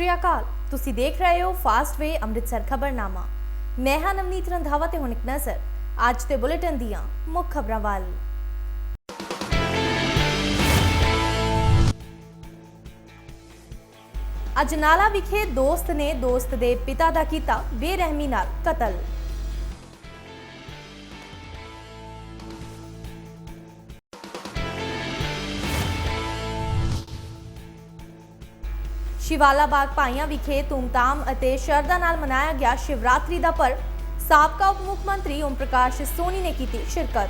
ਸ਼੍ਰੀ ਅਕਾਲ। ਤੁਸੀਂ ਦੇਖ ਰਹੇ ਹੋ ਫਾਸਟ ਵੇ ਅੰਮ੍ਰਿਤਸਰ ਖਬਰਨਾਮਾ। ਮੈਂ ਹਾਂ ਨਵਨੀਤ ਰੰਧਾਵਾ ਤੇ ਹੁਣ ਇੱਕ ਨਜ਼ਰ। ਅੱਜ ਦੇ ਬੁਲੇਟਿਨ ਦੀਆਂ ਮੁੱਖ ਖਬਰਾਂ ਵੱਲ। ਅਜਨਾਲਾ ਵਿਖੇ ਦੋਸਤ ਨੇ ਦੋਸਤ ਦੇ ਪਿਤਾ ਦਾ ਕੀਤਾ ਬੇਰਹਿਮੀ ਨਾਲ ਕਤਲ। ਸ਼ਿਵਾਲਾ ਬਾਗ ਪਾਈਆਂ ਵਿਖੇ ਧੂਮਧਾਮ ਅਤੇ ਸ਼ਰਧਾ ਨਾਲ ਮਨਾਇਆ ਗਿਆ ਸ਼ਿਵਰਾਤਰੀ ਦਾ ਪਰਵ, ਸਾਬਕਾ ਉਪ ਮੁੱਖ ਮੰਤਰੀ ਓਮ ਪ੍ਰਕਾਸ਼ ਸੋਨੀ ਨੇ ਕੀਤੀ ਸ਼ਿਰਕਤ।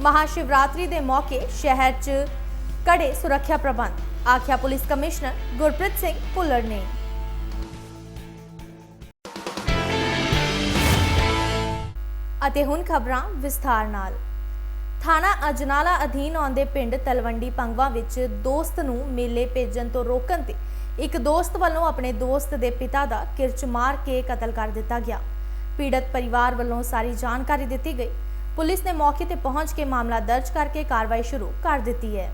ਮਹਾਸ਼ਿਵਰਾਤਰੀ ਦੇ ਮੌਕੇ ਸ਼ਹਿਰ 'ਚ ਕੜੇ ਸੁਰੱਖਿਆ ਪ੍ਰਬੰਧ, ਆਖਿਆ ਪੁਲਿਸ ਕਮਿਸ਼ਨਰ ਗੁਰਪ੍ਰੀਤ ਸਿੰਘ ਭੁੱਲਰ ਨੇ। ਅਤੇ ਹੁਣ ਖਬਰਾਂ ਵਿਸਥਾਰ ਨਾਲ। ਥਾਣਾ ਅਜਨਾਲਾ ਅਧੀਨ ਆਉਂਦੇ ਪਿੰਡ ਤਲਵੰਡੀ ਪੰਗਵਾ ਵਿੱਚ ਦੋਸਤ ਨੂੰ ਮੇਲੇ ਭੇਜਣ ਤੋਂ ਰੋਕਣ ਤੇ ਇੱਕ ਦੋਸਤ ਵੱਲੋਂ ਆਪਣੇ ਦੋਸਤ ਦੇ ਪਿਤਾ ਦਾ ਕਿਰਚ ਮਾਰ ਕੇ ਕਤਲ ਕਰ ਦਿੱਤਾ ਗਿਆ। ਪੀੜਤ ਪਰਿਵਾਰ ਵੱਲੋਂ ਸਾਰੀ ਜਾਣਕਾਰੀ ਦਿੱਤੀ ਗਈ। ਪੁਲਿਸ ਨੇ ਮੌਕੇ ਤੇ ਪਹੁੰਚ ਕੇ ਮਾਮਲਾ ਦਰਜ ਕਰਕੇ ਕਾਰਵਾਈ ਸ਼ੁਰੂ ਕਰ ਦਿੱਤੀ ਹੈ।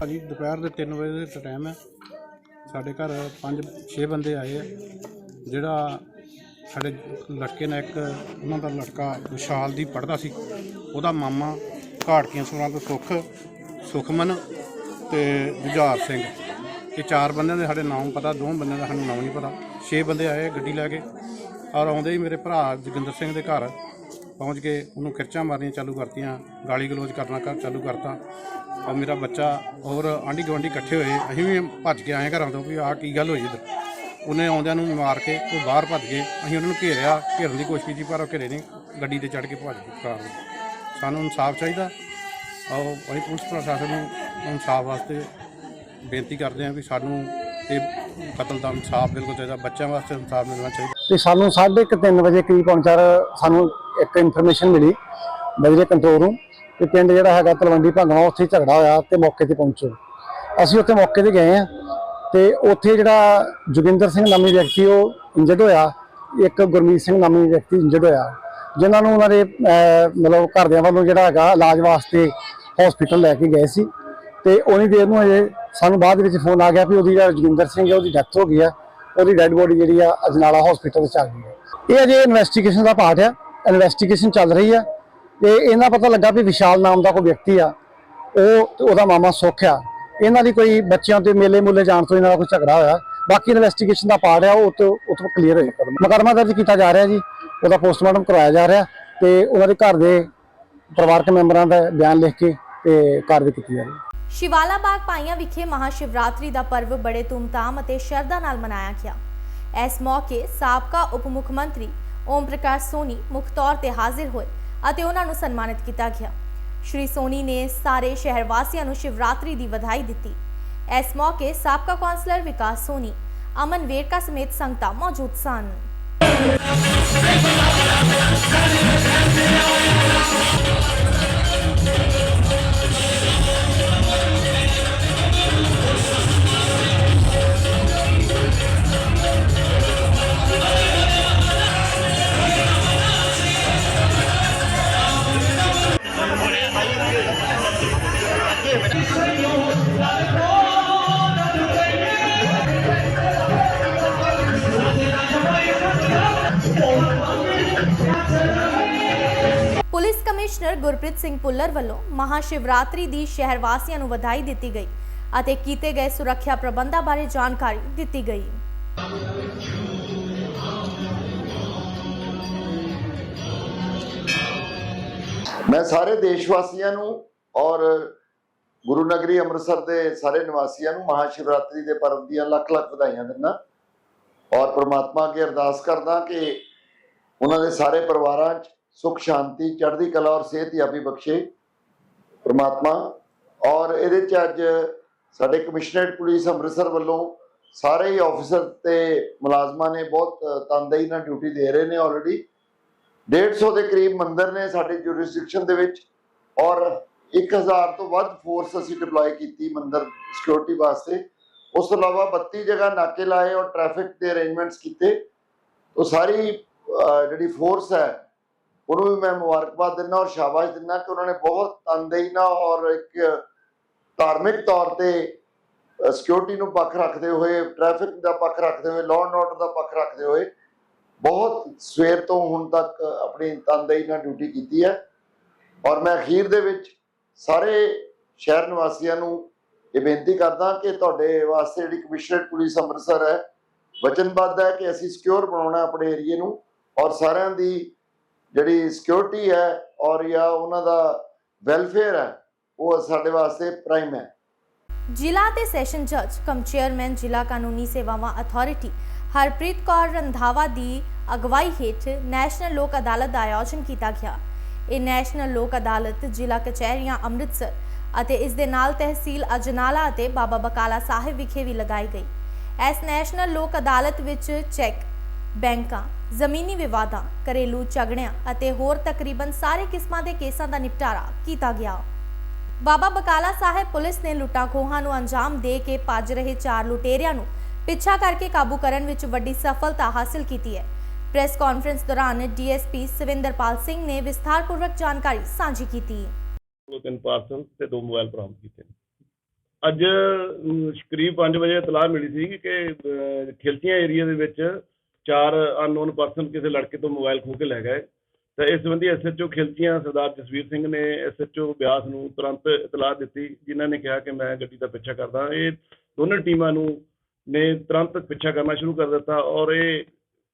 ਭਾਜੀ, ਦੁਪਹਿਰ ਦੇ 3 ਵਜੇ ਦਾ ਟਾਈਮ ਹੈ। ਸਾਡੇ ਘਰ 5 6 ਬੰਦੇ ਆਏ ਆ, ਜਿਹੜਾ ਸਾਡੇ ਲੜਕੇ ਨਾਲ ਇੱਕ, ਉਹਨਾਂ ਦਾ ਲੜਕਾ ਵਿਸ਼ਾਲ ਦੀ ਪੜਦਾ ਸੀ। ਉਹਦਾ ਮਾਮਾ ਘਾਟਕੀਆਂ ਸੁਰਾਂ ਤੋਂ ਸੁਖ, ਸੁਖਮਨ ਤੇ ਜੁਝਾਰ ਸਿੰਘ। ਇਹ ਚਾਰ ਬੰਦਿਆਂ ਦੇ ਸਾਡੇ ਨਾਮ ਪਤਾ, ਦੋ ਬੰਦਿਆਂ ਦਾ ਸਾਨੂੰ ਨਾਮ ਨਹੀਂ ਪਤਾ। ਛੇ ਬੰਦੇ ਆਏ, ਗੱਡੀ ਲੈ ਕੇ ਔਰ ਆਉਂਦੇ ਹੀ ਮੇਰੇ ਭਰਾ ਜੋਗਿੰਦਰ ਸਿੰਘ ਦੇ ਘਰ ਪਹੁੰਚ ਕੇ ਉਹਨੂੰ ਕਿਰਚਾਂ ਮਾਰਨੀਆਂ ਚਾਲੂ ਕਰਤੀਆਂ, ਗਾਲੀ ਗਲੋਚ ਕਰਨਾ ਕਰ, ਚਾਲੂ ਕਰਤਾ। ਔਰ ਮੇਰਾ ਬੱਚਾ ਔਰ ਆਂਢੀ ਗੁਆਂਢੀ ਇਕੱਠੇ ਹੋਏ, ਅਸੀਂ ਵੀ ਭੱਜ ਕੇ ਆਏ ਘਰਾਂ ਤੋਂ ਵੀ ਆਹ ਕੀ ਗੱਲ ਹੋਈ ਇੱਧਰ। ਉਹਨੇ ਆਉਂਦਿਆਂ ਨੂੰ ਮਾਰ ਕੇ ਉਹ ਬਾਹਰ ਭੱਜ ਗਏ। ਅਸੀਂ ਉਹਨਾਂ ਨੂੰ ਘੇਰਿਆ, ਘੇਰਨ ਦੀ ਕੋਸ਼ਿਸ਼ ਕੀਤੀ, ਪਰ ਉਹ ਘੇਰੇ ਨਹੀਂ। ਗੱਡੀ ਤੇ ਚੜ੍ਹ ਕੇ ਭੱਜ ਗਏ ਫਰਾਰ ਹੋ ਸਾਨੂੰ ਇਨਸਾਫ ਚਾਹੀਦਾ। ਆਓ, ਅਸੀਂ ਪੁਲਿਸ ਪ੍ਰਸ਼ਾਸਨ ਨੂੰ ਇਨਸਾਫ ਵਾਸਤੇ ਬੇਨਤੀ ਕਰਦੇ ਹਾਂ ਵੀ ਸਾਨੂੰ ਇਹ ਕਤਲ ਦਾ ਇਨਸਾਫ ਬਿਲਕੁਲ ਚਾਹੀਦਾ। ਬੱਚਿਆਂ ਵਾਸਤੇ ਇਨਸਾਫ ਮਿਲਣਾ ਚਾਹੀਦਾ। ਤੇ ਸਾਨੂੰ 3:30 ਵਜੇ ਕਰੀਬ ਪਹੁੰਚਾਰ ਸਾਨੂੰ ਇੱਕ ਇਨਫੋਰਮੇਸ਼ਨ ਮਿਲੀ ਬਜਰੇ ਕੰਟਰੋਲ ਰੂਮ ਕਿ ਪਿੰਡ ਜਿਹੜਾ ਹੈਗਾ ਤਲਵੰਡੀ ਭੰਗਵਾ ਉੱਥੇ ਝਗੜਾ ਹੋਇਆ ਤੇ ਮੌਕੇ ਤੇ ਪਹੁੰਚੋ। ਅਸੀਂ ਉੱਥੇ ਮੌਕੇ ਤੇ ਗਏ ਆ ਤੇ ਉੱਥੇ ਜਿਹੜਾ ਜੋਗਿੰਦਰ ਸਿੰਘ ਨਾਮੀ ਵਿਅਕਤੀ ਉਹ ਇੰਜਰਡ ਹੋਇਆ, ਇੱਕ ਗੁਰਮੀਤ ਸਿੰਘ ਨਾਮੀ ਵਿਅਕਤੀ ਇੰਜਰਡ ਹੋਇਆ, ਜਿਨ੍ਹਾਂ ਨੂੰ ਉਹਨਾਂ ਦੇ ਮਤਲਬ ਘਰਦਿਆਂ ਵੱਲੋਂ ਜਿਹੜਾ ਹੈਗਾ ਇਲਾਜ ਵਾਸਤੇ ਹਸਪੀਟਲ ਲੈ ਕੇ ਗਏ ਸੀ ਤੇ ਉਨੀ ਦੇਰ ਨੂੰ ਅਜੇ ਸਾਨੂੰ ਬਾਅਦ ਵਿੱਚ ਫੋਨ ਆ ਗਿਆ ਵੀ ਉਹਦੀ ਜਿਹੜਾ ਜੋਗਿੰਦਰ ਸਿੰਘ ਹੈ ਉਹਦੀ ਡੈਥ ਹੋ ਗਈ ਆ, ਉਹਦੀ ਡੈੱਡ ਬੋਡੀ ਜਿਹੜੀ ਆ ਅਜਨਾਲਾ ਹਸਪੀਟਲ ਵਿੱਚ ਆ ਗਈ ਹੈ। ਇਹ ਅਜੇ ਇਨਵੈਸਟੀਗੇਸ਼ਨ ਦਾ ਪਾਰਟ ਆ ਇਨਵੈਸਟੀਗੇਸ਼ਨ ਚੱਲ ਰਹੀ ਆ ਤੇ ਇਹਨਾਂ ਪਤਾ ਲੱਗਾ ਵੀ ਵਿਸ਼ਾਲ ਨਾਮ ਦਾ ਕੋਈ ਵਿਅਕਤੀ ਆ, ਉਹ ਉਹਦਾ ਮਾਮਾ ਸੁੱਖ ਆ। ਇਹਨਾਂ ਦੀ ਕੋਈ ਬੱਚਿਆਂ ਤੇ ਮੇਲੇ ਮੁੱਲੇ ਜਾਣ ਤੋਂ ਇਹਨਾਂ ਦਾ ਕੋਈ ਝਗੜਾ ਹੋਇਆ। ਬਾਕੀ ਇਨਵੈਸਟੀਗੇਸ਼ਨ ਦਾ ਪਾਰਟ ਆ ਉਹ ਤੋਂ ਉਹ ਕਲੀਅਰ ਹੋਏਗਾ ਮੁਕੱਦਮਾ ਦਰਜ ਕੀਤਾ ਜਾ ਰਿਹਾ ਜੀ। ਉਹਦਾ ਪੋਸਟਮਾਰਟਮ ਕਰਵਾਇਆ ਜਾ ਰਿਹਾ ਤੇ ਉਹਨਾਂ ਦੇ ਘਰ ਦੇ ਪਰਿਵਾਰਕ ਮੈਂਬਰਾਂ ਦਾ ਬਿਆਨ ਲਿਖ ਕੇ ਤੇ ਕਾਰਵਾਈ ਕੀਤੀ ਜਾ ਰਹੀ ਹੈ। ਸ਼ਿਵਾਲਾ ਬਾਗ ਪਾਈਆਂ ਵਿਖੇ ਮਹਾਸ਼ਿਵਰਾਤਰੀ ਦਾ ਪਰਵ ਬੜੇ ਧੂਮਧਾਮ ਅਤੇ ਸ਼ਰਧਾ ਨਾਲ ਮਨਾਇਆ ਗਿਆ। ਇਸ ਮੌਕੇ ਸਾਬਕਾ ਉਪ ਮੁੱਖ ਮੰਤਰੀ ਓਮ ਪ੍ਰਕਾਸ਼ ਸੋਨੀ ਮੁੱਖ ਤੌਰ ਤੇ ਹਾਜ਼ਰ ਹੋਏ ਅਤੇ ਉਹਨਾਂ ਨੂੰ ਸਨਮਾਨਿਤ ਕੀਤਾ ਗਿਆ। ਸ਼੍ਰੀ ਸੋਨੀ ਨੇ ਸਾਰੇ ਸ਼ਹਿਰ ਵਾਸੀਆਂ ਨੂੰ ਸ਼ਿਵਰਾਤਰੀ ਦੀ ਵਧਾਈ ਦਿੱਤੀ ਇਸ ਮੌਕੇ ਸਾਬਕਾ ਕੌਂਸਲਰ ਵਿਕਾਸ ਸੋਨੀ ਅਮਨ ਵੇਰਕਾ ਸਮੇਤ ਪੁਲਿਸ ਕਮਿਸ਼ਨਰ ਗੁਰਪ੍ਰੀਤ ਸਿੰਘ ਪੁੱਲਰ ਵੱਲੋਂ ਮਹਾਸ਼ਿਵਰਾਤਰੀ ਦੀ ਸ਼ਹਿਰ ਵਾਸੀਆਂ ਨੂੰ ਵਧਾਈ ਦਿੱਤੀ ਗਈ ਅਤੇ ਕੀਤੇ ਗਏ ਸੁਰੱਖਿਆ ਪ੍ਰਬੰਧਾਂ ਬਾਰੇ ਜਾਣਕਾਰੀ ਦਿੱਤੀ ਗਈ। ਮੈਂ ਸਾਰੇ ਦੇਸ਼ ਵਾਸੀਆਂ ਨੂੰ ਔਰ ਗੁਰੂ ਨਗਰੀ ਅੰਮ੍ਰਿਤਸਰ ਦੇ ਸਾਰੇ ਨਿਵਾਸੀਆਂ ਨੂੰ ਮਹਾ ਸ਼ਿਵਰਾਤਰੀ ਦੇ ਪਰਵ ਦੀਆਂ ਲੱਖ ਲੱਖ ਵਧਾਈਆਂ ਦਿੰਦਾ ਔਰ ਪ੍ਰਮਾਤਮਾ ਅੱਗੇ ਅਰਦਾਸ ਕਰਦਾ ਕਿ ਉਹਨਾਂ ਦੇ ਸਾਰੇ ਪਰਿਵਾਰਾਂ 'ਚ ਸੁਖ, ਸ਼ਾਂਤੀ, ਚੜ੍ਹਦੀ ਕਲਾ ਔਰ ਸਿਹਤ ਯਾਬੀ ਬਖਸ਼ੇ ਪ੍ਰਮਾਤਮਾ। ਔਰ ਇਹਦੇ 'ਚ ਅੱਜ ਸਾਡੇ ਕਮਿਸ਼ਨਰੇਟ ਪੁਲਿਸ ਅੰਮ੍ਰਿਤਸਰ ਵੱਲੋਂ ਸਾਰੇ ਹੀ ਆਫੀਸਰ ਤੇ ਮੁਲਾਜ਼ਮਾਂ ਨੇ ਬਹੁਤ ਤਨਦੇਹੀ ਨਾਲ ਡਿਊਟੀ ਦੇ ਰਹੇ ਨੇ ਆਲਰੇਡੀ 150 ਦੇ ਕਰੀਬ ਮੰਦਰ ਨੇ ਸਾਡੇ ਜੁਰਿਸਡਿਕਸ਼ਨ ਦੇ ਵਿੱਚ ਔਰ 1000 ਤੋਂ ਵੱਧ ਫੋਰਸ ਅਸੀਂ ਡਿਪਲੋਏ ਕੀਤੀ ਮੰਦਰ ਸਿਕਿਉਰਿਟੀ ਵਾਸਤੇ। ਉਸ ਤੋਂ ਇਲਾਵਾ 32 ਜਗ੍ਹਾ ਨਾਕੇ ਲਾਏ ਔਰ ਟ੍ਰੈਫਿਕ ਦੇ ਅਰੇਂਜਮੈਂਟਸ ਕੀਤੇ। ਉਹ ਸਾਰੀ ਜਿਹੜੀ ਫੋਰਸ ਹੈ ਉਹਨੂੰ ਵੀ ਮੈਂ ਮੁਬਾਰਕਬਾਦ ਦਿੰਦਾ ਔਰ ਸ਼ਾਬਾਸ਼ ਦਿੰਦਾ ਕਿ ਉਹਨਾਂ ਨੇ ਬਹੁਤ ਤਨਦੇਹੀ ਨਾਲ ਔਰ ਇੱਕ ਧਾਰਮਿਕ ਤੌਰ ਤੇ ਸਿਕਿਉਰਿਟੀ ਨੂੰ ਪੱਖ ਰੱਖਦੇ ਹੋਏ ਟ੍ਰੈਫਿਕ ਦਾ ਪੱਖ ਰੱਖਦੇ ਹੋਏ ਲਾਅ ਐਂਡ ਆਰਡਰ ਦਾ ਪੱਖ ਰੱਖਦੇ ਹੋਏ ਬਹੁਤ ਸਵੇਰ ਤੋਂ ਹੁਣ ਤੱਕ ਆਪਣੀ ਤਨਦੇਹੀ ਨਾਲ ਡਿਊਟੀ ਕੀਤੀ ਹੈ। ਔਰ ਮੈਂ ਅਖੀਰ ਦੇ ਵਿੱਚ ਸਾਰੇ ਸ਼ਹਿਰ ਨਿਵਾਸੀਆਂ ਨੂੰ ਇਹ ਬੇਨਤੀ ਕਰਦਾ ਕਿ ਤੁਹਾਡੇ ਵਾਸਤੇ ਜਿਹੜੀ ਕਮਿਸ਼ਨਰੇਟ ਪੁਲਿਸ ਅੰਮ੍ਰਿਤਸਰ ਹੈ, ਵਚਨਬੱਧ ਹੈ ਕਿ ਅਸੀਂ ਸਿਕਿਉਰ ਬਣਾਉਣਾ ਆਪਣੇ ਏਰੀਏ ਨੂੰ ਔਰ ਸਾਰਿਆਂ ਦੀ ਜਿਹੜੀ ਸਿਕਿਉਰਿਟੀ ਹੈ ਔਰ ਜਾਂ ਉਹਨਾਂ ਦਾ ਵੈਲਫੇਅਰ ਹੈ, ਉਹ ਸਾਡੇ ਵਾਸਤੇ ਪ੍ਰਾਈਮ ਹੈ। ਜ਼ਿਲ੍ਹਾ ਤੇ ਸੈਸ਼ਨ ਜੱਜ ਕਮ ਚੇਅਰਮੈਨ ਜ਼ਿਲ੍ਹਾ ਕਾਨੂੰਨੀ ਸੇਵਾਵਾਂ ਅਥਾਰਟੀ ਹਰਪ੍ਰੀਤ ਕੌਰ ਰੰਧਾਵਾ ਦੀ ਅਗਵਾਈ ਹੇਠ ਨੈਸ਼ਨਲ ਲੋਕ ਅਦਾਲਤ ਦਾ ਆਯੋਜਨ ਕੀਤਾ ਗਿਆ। ਇਹ ਨੈਸ਼ਨਲ ਲੋਕ ਅਦਾਲਤ ਜ਼ਿਲ੍ਹਾ ਕਚਹਿਰੀਆਂ ਅੰਮ੍ਰਿਤਸਰ ਅਤੇ ਇਸ ਦੇ ਨਾਲ ਤਹਿਸੀਲ ਅਜਨਾਲਾ ਅਤੇ ਬਾਬਾ ਬਕਾਲਾ ਸਾਹਿਬ ਵਿਖੇ ਵੀ ਲਗਾਈ ਗਈ। ਇਸ ਨੈਸ਼ਨਲ ਲੋਕ ਅਦਾਲਤ ਵਿੱਚ ਚੈੱਕ ਬੈਂਕਾਂ ਜ਼ਮੀਨੀ ਵਿਵਾਦਾਂ ਘਰੇਲੂ ਝਗੜਿਆਂ ਅਤੇ ਹੋਰ ਤਕਰੀਬਨ ਸਾਰੇ ਕਿਸਮਾਂ ਦੇ ਕੇਸਾਂ ਦਾ ਨਿਪਟਾਰਾ ਕੀਤਾ ਗਿਆ। ਬਾਬਾ ਬਕਾਲਾ ਸਾਹਿਬ ਪੁਲਿਸ ਨੇ ਲੁੱਟਾਂ ਖੋਹਾਂ ਨੂੰ ਅੰਜਾਮ ਦੇ ਕੇ ਭੱਜ ਰਹੇ ਚਾਰ ਲੁਟੇਰਿਆਂ ਨੂੰ ਪਿੱਛਾ ਕਰਕੇ ਕਾਬੂ ਕਰਨ ਵਿੱਚ ਵੱਡੀ ਸਫਲਤਾ ਹਾਸਲ ਕੀਤੀ ਹੈ। ਪ੍ਰੈਸ ਕਾਨਫਰੰਸ ਦੌਰਾਨ ਡੀਐਸਪੀ ਸਵਿੰਦਰਪਾਲ ਸਿੰਘ ਨੇ ਵਿਸਥਾਰਪੂਰਵਕ ਜਾਣਕਾਰੀ ਸਾਂਝੀ ਕੀਤੀ। ਕੋਲ ਤਿੰਨ ਪਾਰਸਲ ਤੇ ਦੋ ਮੋਬਾਈਲ ਬਰਾਮਦ ਕੀਤੇ ਅੱਜ ਕਰੀਬ 5 ਵਜੇ ਇਤਲਾਹ ਮਿਲੀ ਸੀ ਕਿ ਅਹ, ਏਰੀਆ ਦੇ ਵਿੱਚ ਚਾਰ ਅਨਨੋਨ ਪਰਸਨ ਕਿਸੇ ਲੜਕੇ ਤੋਂ ਮੋਬਾਈਲ ਖੋਹ ਕੇ ਲੈ ਗਏ। ਤਾਂ ਇਸ ਸੰਬੰਧੀ ਐਸਐਚਓ ਖਿਲਚੀਆਂ ਸਰਦਾਰ ਜਸਵੀਰ ਸਿੰਘ ਨੇ ਐਸਐਚਓ ਬਿਆਸ ਨੂੰ ਤੁਰੰਤ ਇਤਲਾਹ ਦਿੱਤੀ, ਜਿਨ੍ਹਾਂ ਨੇ ਕਿਹਾ ਕਿ ਮੈਂ ਗੱਡੀ ਦਾ ਪਿੱਛਾ ਕਰਦਾ। ਇਹ ਦੋਨਾਂ ਟੀਮਾਂ ਨੂੰ ਨੇ ਤੁਰੰਤ ਪਿੱਛਾ ਕਰਨਾ ਸ਼ੁਰੂ ਕਰ ਦਿੱਤਾ ਔਰ ਇਹ